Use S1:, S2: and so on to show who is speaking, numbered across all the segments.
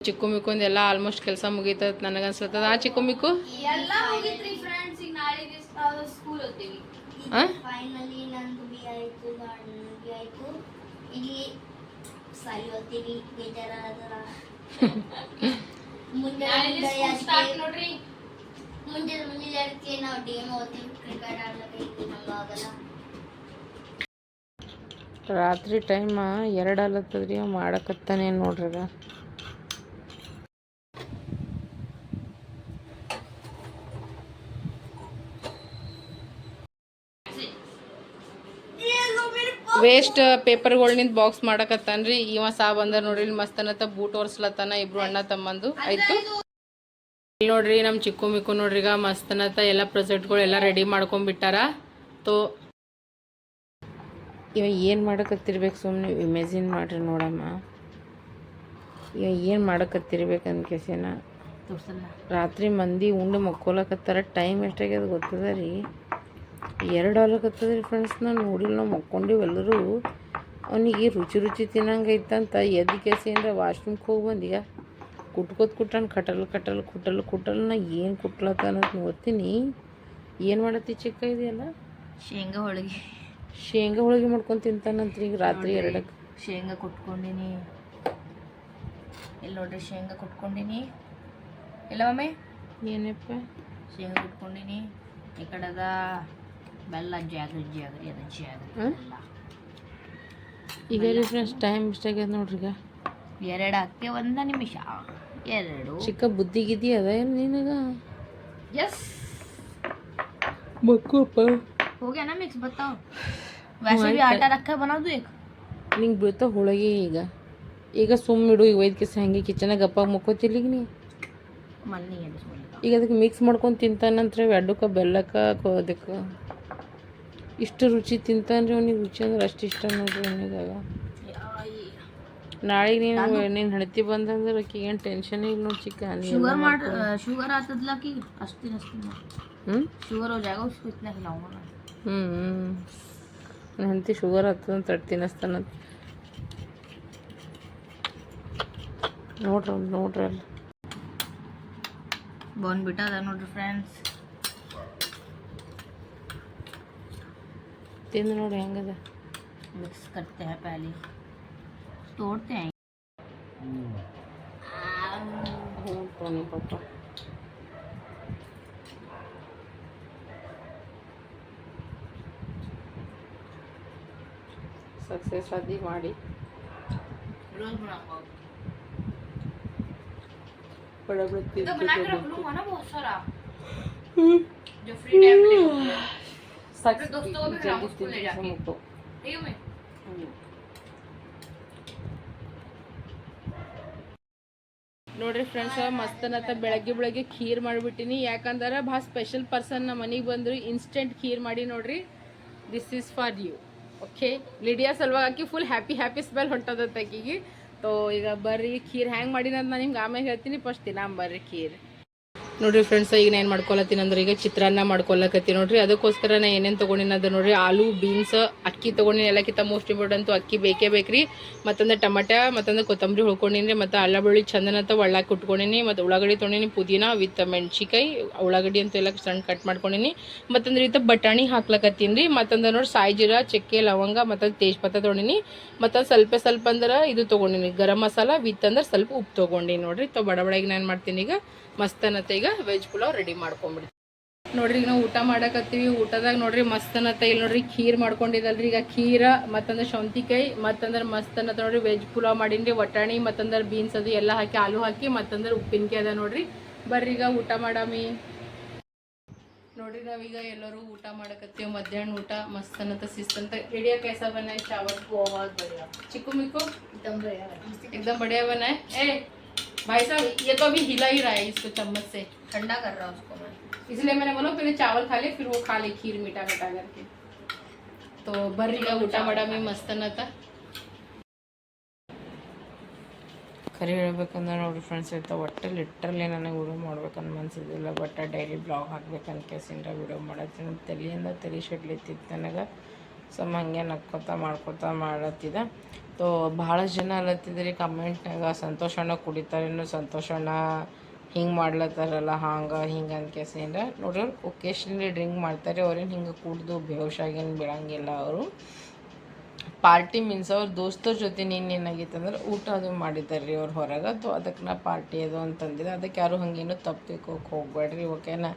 S1: ಚಿಕ್ಕು ಮಿಕ್ಕೊಂದು ಎಲ್ಲ ಆಲ್ಮೋಸ್ಟ್ ಕೆಲಸ ಮುಗೀತದ ನನಗನ್ಸ್ಲತ್ತದ ಆ ಚಿಕ್ಕು ಮಿಕ್ಕು
S2: ರಾತ್ರಿ ಟೈಮ್ ಫ್ರೆಂಡ್ಸ್ ಮಾಡಕತ್ತಾನೆ ನಾಳೆಗೆ ಸ್ಕೂಲ್ ಹೋಗ್ತೀವಿ
S1: ಆ?
S3: ಫೈನಲಿ ನಂದು ಬಿ ಆಯ್ತು ಗಂಡು ಬಿ ಆಯ್ತು ಇಲ್ಲಿ ಸಾಲಿ ಓದ್ತೀವಿ ಬೇಜಾರಾದ್ರ ಮುಂದೆ
S2: ನಾಳೆಗೆ ಸ್ಕೂಲ್ ಸ್ಟಾರ್ಟ್ ನೋಡ್ರಿ
S3: ಮುಂದೆ ಮುಂದೆ ಅದಕ್ಕೆ ನಾವು ಡೇಮ್ ಓದ್ತೀವಿ ಕ್ರಿಕೆಟ್ ಆಡ್ಲಿಕ್ಕೆ ಈಗ ನಮ್ಗೆ ಆಗಲ್ಲ
S1: ರಾತ್ರಿ ಟೈಮ್ ಎರಡು ಅಲತ್ತದ್ರಿ ಅವ್ ಮಾಡಕತ್ತಾನೆ ನೋಡ್ರಿ ವೇಸ್ಟ್ ಪೇಪರ್ಗಳ್ನಿಂದ ಬಾಕ್ಸ್ ಮಾಡಕತ್ತಾನ್ರಿ. ಇವ ಸಾ ಬಂದ ನೋಡ್ರಿ ಇಲ್ಲಿ ಮಸ್ತ್ ಅನ್ನತ್ತ ಬೂಟ್ ಒರ್ಸ್ಲತ್ತಾನ ಇಬ್ರು ಅಣ್ಣ ತಮ್ಮಂದು. ಆಯ್ತು. ಇಲ್ಲಿ ನೋಡ್ರಿ ನಮ್ಮ ಚಿಕ್ಕು ಮಿಕ್ಕು ನೋಡ್ರಿ ಈಗ ಮಸ್ತ್ ಎಲ್ಲಾ ಎಲ್ಲ ಪ್ರೊಜೆಕ್ಟ್ಗಳು ಎಲ್ಲ ರೆಡಿ ಮಾಡ್ಕೊಂಡ್ಬಿಟ್ಟಾರ ತೋ ಇವ ಏನ್ ಮಾಡಕತ್ತಿರ್ಬೇಕು ಸುಮ್ಮನೆ ಇಮ್ಯಾಜಿನ್ ಮಾಡ್ರಿ ನೋಡಮ್ಮ. ಇವ ಏನು ಮಾಡಕತ್ತಿರ್ಬೇಕು ಅನ್ಕೇಸಿನ ರಾತ್ರಿ ಮಂದಿ ಉಂಡು ಮಕ್ಕೋಲಕತ್ತಾರ ಟೈಮ್ ಎಷ್ಟಾಗ್ಯದ ಗೊತ್ತದ ರೀ. ಎರಡು ಆಲಕತ್ತದ ರೀ ಫ್ರೆಂಡ್ಸ್ ನಾನು ನೋಡಿಲ್ಲ ನಾವು ಮಕ್ಕೊಂಡಿವಿ ಎಲ್ಲರೂ ಅವನಿಗೆ ರುಚಿ ರುಚಿ ತಿನ್ನಂಗೈತಂತ ಎದ್ದು ಕೇಸಿಂದ ವಾಶ್ರೂಮ್ಗೆ ಹೋಗಿ ಬಂದೀಗ ಕುಟ್ಕೋತ ಕುಟ್ಟನ್ ಕಟಲ್ ಕಟಲ್ ಕುಟಲ್ ಕುಟಲ್ ನಾ ಏನು ಕುಟ್ಲತ್ತಾನ ಅಂತ ನೋಡ್ತೀನಿ. ಏನು ಮಾಡತ್ತಿ ಚಿಕ್ಕ ಇದೆಯಲ್ಲ?
S2: ಶೇಂಗಾ ಹೋಳಿಗೆ.
S1: ಶೇಂಗಾ ಹೋಳಿಗೆ ಮಾಡ್ಕೊಂಡು ತಿಂತಾನಂತ್ರಿ ಈಗ ರಾತ್ರಿ ಎರಡಕ್ಕೆ
S2: ಶೇಂಗಾ ಕುಟ್ಕೊಂಡಿನಿ. ಇಲ್ಲಿ ನೋಡ್ರಿ ಶೇಂಗಾ ಕುಟ್ಕೊಂಡಿನಿ. ಇಲ್ಲ ಮಮ್ಮಿ
S1: ಏನಪ್ಪ?
S2: ಶೇಂಗಾ ಕುಟ್ಕೊಂಡಿನಿ. ಈ ಕಡೆದ ಬೆಲ್ಲ ಜಾಗ್ರಿ ಜಾಗ್ರಿ ಅದು ಜಾಗ್ರಿ
S1: ಈಗ ಫ್ರೆಂಡ್ಸ್ ಟೈಮ್ ಇಷ್ಟಾಗ್ಯದ ನೋಡ್ರಿ ಈಗ?
S2: ಎರಡು ಅಕ್ಕಿ ಒಂದು ನಿಮಿಷ. ಎರಡು.
S1: ಚಿಕ್ಕ ಬುದ್ಧಿ ಗಿದ್ದಿ ಅದ ಏನು ನಿನಗ?
S2: ಎಸ್
S1: ಮಕ್ಕಪ್ಪ
S2: ಹೋಗ್ಯಾನ ಮಿಕ್ಸ್ ಬರ್ತಾವ. ವೈಸವಿ ಆಟ ರಕ್ಕ ಬನ್ನೋದು ಏಕ್
S1: ನಿಂಗೆ ಬೀಳ್ತಾವ ಹೋಳಿಗೆ ಈಗ. ಈಗ ಸುಮ್ಮಿಡು ಈಗ ಒಯ್ದ ಕಿಸ ಹಂಗೆ ಕಿಚನಾಗ ಗಪ್ಪಾಗಿ ಮುಕ್ಕೋತಿಲ್ಲ ಈಗ ನೀ.
S2: ಮನ್ನಿ
S1: ಈಗ ಅದಕ್ಕೆ ಮಿಕ್ಸ್ ಮಾಡ್ಕೊಂಡು ತಿಂತಾನಂತ್ರ ಎಡ್ಡಕ್ಕ ಬೆಲ್ಲಕ್ಕ ಅದಕ್ಕೆ ಇಷ್ಟು ರುಚಿ ತಿಂತಾನೆ ರೀ ಅವ್ನಿಗೆ ರುಚಿ ಅಂದ್ರೆ ಅಷ್ಟು ಇಷ್ಟ ನೋಡ್ರಿ ಅವನಿಗಾಗ. ನಾಳೆಗೆ ನೀನು ನೀನು ಹಣತಿ ಬಂದಂದ್ರೆ ಆಕಿಗೆ ಏನು ಟೆನ್ಷನ್ ಇಲ್ಲ ನೋಡಿ ಚಿಕ್ಕ
S2: ಶುಗರ್ ಮಾಡ ಶುಗರ್ ಆತದ್ಲ ಆಕಿ? ಅಷ್ಟು ತಿನ್ನಿಸ್ತೀನಿ
S1: ಹ್ಞೂ
S2: ಶುಗರ್ ಜಾಗ ಕುತ್ನಾಗ ನಾವು.
S1: ಹ್ಞೂ ಹ್ಞೂ ಹೆಂಡತಿ ಶುಗರ್ ಆಗ್ತದಂತ ತಟ್ಟು ತಿನ್ನಿಸ್ತಾನಂತ ನೋಡ್ರಿ ನೋಡ್ರಿ ಅಲ್ಲಿ
S2: ಬಂದ್ಬಿಟ್ಟದ ನೋಡ್ರಿ ಫ್ರೆಂಡ್ಸ್
S1: तीन रोड रहेंगे
S2: मिक्स करते हैं पहले। तोड़ते हैं।
S1: तो नहीं सक्सेस आदि माड़ी
S2: रोज बनाओ।
S1: बड़ा बड़ा
S2: तो बना के रख लूँगा ना बहुत सारा। जो फ्री टाइम ले
S1: ಸಕ್ಸ್
S2: दोस्तों को भी खिलाऊं उसको ले जाके।
S1: ಮುಟ್ಟು
S2: ठीक है मैं
S1: ನೋಡ್ರಿ ಫ್ರೆಂಡ್ಸ್ ಮಸ್ತನತ್ತ ಬೆಳಗ್ಗೆ ಬೆಳಗ್ಗೆ ಖೀರ್ ಮಾಡಿಬಿಟ್ಟಿನಿ ಯಾಕಂದ್ರೆ ಭಾಳ ಸ್ಪೆಷಲ್ ಪರ್ಸನ್ ನಮ್ಮ ಮನೆಗೆ ಬಂದ್ರು ಇನ್ಸ್ಟೆಂಟ್ ಖೀರ್ ಮಾಡಿ ನೋಡ್ರಿ this is for you okay Lydia ಸಲುವಾಗಿ ಹಾಕಿ ಫುಲ್ ಹ್ಯಾಪಿ ಹ್ಯಾಪಿ ಸ್ಮೆಲ್ ಹೊಂಟದ ಆಕಿಗೆ ತೋ ಈಗ ಬರ್ರಿ ಖೀರ್ ಹ್ಯಾಂಗೆ ಮಾಡಿನ ಅಂತ ನಾನು ನಿಮ್ಗೆ ಆಮೇಲೆ ಹೇಳ್ತೀನಿ ಫಸ್ಟ್ ತಿನ್ನಾಂ ಬರ್ರಿ ಖೀರ್ ನೋಡ್ರಿ ಫ್ರೆಂಡ್ಸ್ ಈಗ ನಾನು ಏನು ಮಾಡ್ಕೊಳತ್ತೀನಿ ಅಂದ್ರೆ ಈಗ ಚಿತ್ರಾನ್ನ ಮಾಡ್ಕೊಳಕತ್ತೀನಿ ನೋಡ್ರಿ. ಅದಕ್ಕೋಸ್ಕರ ನಾ ಏನೇನು ತೊಗೊಂಡಿನ ಅದು ನೋಡ್ರಿ. ಆಲೂ ಬೀನ್ಸ್ ಅಕ್ಕಿ ತೊಗೊಂಡಿನಿ. ಎಲ್ಲಕ್ಕಿಂತ ಮೋಸ್ಟ್ ಇಂಪಾರ್ಟೆಂಟು ಅಕ್ಕಿ ಬೇಕೇ ಬೇಕ್ರಿ. ಮತ್ತೊಂದು ಟಮಟ, ಮತ್ತೊಂದು ಕೊತ್ತಂಬರಿ ಹುಳ್ಕೊಂಡಿನಿ ಮತ್ತು ಅಲ್ಲ ಬೆಳ್ಳಿ ಚಂದನಂತ ಒಳ್ಳಾಕಿ ಕುಟ್ಕೊಂಡಿನಿ. ಮತ್ತು ಉಳ್ಳಾಗಡ್ಡಿ ತೊಗೊಂಡಿನಿ ಪುದೀನ ವಿತ್ ಮೆಣಸಿಕಾಯಿ ಉಳ್ಳಾಗಡ್ಡಿ ಅಂತ ಎಲ್ಲ ಸಣ್ಣ ಕಟ್ ಮಾಡ್ಕೊಂಡಿನಿ. ಮತ್ತೊಂದು ರೀತಿ ಬಟಾಣಿ ಹಾಕ್ಲಕತ್ತೀನಿ. ರೀ ಮತ್ತೊಂದು ನೋಡಿ ಸಾಯಿ ಜೀರಾ, ಚಕ್ಕೆ, ಲವಂಗ, ಮತ್ತೊಂದು ತೇಜ್ಪತ್ತ ತೊಗೊಂಡಿನಿ. ಮತ್ತೊಂದು ಸ್ವಲ್ಪ ಸ್ವಲ್ಪ ಅಂದ್ರೆ ಇದು ತೊಗೊಂಡಿನಿ. ಗರಂ ಮಸಾಲ ವಿತ್ ಅಂದ್ರೆ ಸ್ವಲ್ಪ ಉಪ್ಪು ತೊಗೊಂಡಿನಿ ನೋಡಿರಿ. ತೊ ಬಡ ನಾನು ಮಾಡ್ತೀನಿ ಈಗ. ಮಸ್ತ್ ಅನ್ನತ್ತೆ ಈಗ ವೆಜ್ ಪುಲಾವ್ ರೆಡಿ ಮಾಡ್ಕೊಂಬಿಡ್ತೀನಿ ನೋಡ್ರಿ ಈಗ ನಾವು ಊಟ ಮಾಡಕತ್ತೀವಿ ಊಟದಾಗ ನೋಡ್ರಿ ಮಸ್ತ್ ಅನ್ನತ್ತ ಇಲ್ಲಿ ನೋಡ್ರಿ ಖೀರ್ ಮಾಡ್ಕೊಂಡಿದ್ದಲ್ರಿ ಈಗ ಖೀರ ಮತ್ತಂದ್ರೆ ಸೌಂತಿಕಾಯಿ ಮತ್ತಂದ್ರೆ ಮಸ್ತ್ ಅನ್ನತ್ತ ನೋಡ್ರಿ ವೆಜ್ ಪುಲಾವ್ ಮಾಡೀನಿ ವಟಾಣಿ ಮತ್ತಂದ್ರೆ ಬೀನ್ಸ್ ಅದು ಎಲ್ಲ ಹಾಕಿ ಆಲೂ ಹಾಕಿ ಮತ್ತಂದ್ರೆ ಉಪ್ಪಿನಕಾಯಿ ಅದ ನೋಡ್ರಿ ಬರ್ರಿ ಈಗ ಊಟ ಮಾಡಾಮಿ ನೋಡ್ರಿ ನಾವೀಗ ಎಲ್ಲರೂ ಊಟ ಮಾಡಕತ್ತೀವಿ ಮಧ್ಯಾಹ್ನ ಊಟ ಮಸ್ತ್ ಅನ್ನತ್ತ ಶಿಸ್ತಂತ ಎಡಿಯ ಕೈಸ ಬನಾಯ್ ಚಾವಲ್
S2: बहुत बढ़िया
S1: ಚಿಕ್ಕು ಮಿಕ್ಕು
S2: एकदम बढ़िया
S1: एकदम बढ़िया बना है ए भाई साहब ये तो अभी हिला ही रहा है इसको चम्मच से
S2: ठंडा कर रहा हूँ उसको मैं
S1: इसलिए मैंने बोला पहले चावल खा ले फिर वो खा ले खीर मीठा मीठा करके तो ಬರ್ರಿಗ ಊಟ ಮಾಡಾಮಿ ಮಸ್ತ್ ಅನ್ನತ್ತ ಖರೆ ಹೇಳ್ಬೇಕಂದ್ರೆ ನೋಡ್ರಿ ಫ್ರೆಂಡ್ಸ್ ಆಯ್ತಾ ಒಟ್ಟು ಲಿಟ್ರಲಿ ನನಗೆ ವಿಡಿಯೋ ಮಾಡ್ಬೇಕಂತ ಮನ್ಸಿದ್ದಿಲ್ಲ ಬಟ್ ಡೈಲಿ ಬ್ಲಾಗ್ ಹಾಕ್ಬೇಕಂತ ಕೇಸಿಂದ ವಿಡಿಯೋ ಮಾಡತ್ತೀನಿ ತಲೆಯಿಂದ ತಲೆ ಶೆಡ್ಲಿತ್ತಿತ್ತು ನನಗೆ ಸೊ ಹಂಗೆ ನಕ್ಕೋತ ಮಾಡ್ಕೋತ ಮಾಡತ್ತಿದ್ದ ತೋ ಭಾಳ ಜನ ಅಲ್ಲತ್ತಿದ್ರಿ ಕಮೆಂಟ್ನಾಗ ಸಂತೋಷಣ್ಣ ಕುಡಿತಾರೇನು ಸಂತೋಷಣ್ಣ ಹಿಂಗೆ ಮಾಡ್ಲತ್ತಾರಲ್ಲ, ಹಂಗೆ ಹಿಂಗೆ ನೋಡಿ ನೋಡ್ರಿ ಒಕೇಶ್ನಲಿ ಡ್ರಿಂಕ್ ಮಾಡ್ತಾರೆ, ಅವ್ರೇನು ಹಿಂಗೆ ಕುಡ್ದು ಬೇಹುಷಾಗೇನು ಬೀಳಂಗಿಲ್ಲ ಅವರು. ಪಾರ್ಟಿ ಮೀನ್ಸ್ ಅವ್ರ ದೋಸ್ತರ ಜೊತೆ ನೀನು ಏನಾಗಿತ್ತು ಅಂದ್ರೆ ಊಟ ಅದು ಮಾಡಿದ್ದಾರೆ ರೀ ಅವ್ರು ಹೊರಗೆ. ಅದು ಅದಕ್ಕೆ ನಾ ಪಾರ್ಟಿ ಅದು ಅಂತಂದಿದ್ದೆ ಅದಕ್ಕೆ ಯಾರು ಹಂಗೇನು ತಪ್ಪಿಕೋಕೆ ಹೋಗ್ಬೇಡ್ರಿ ಓಕೆನಾ?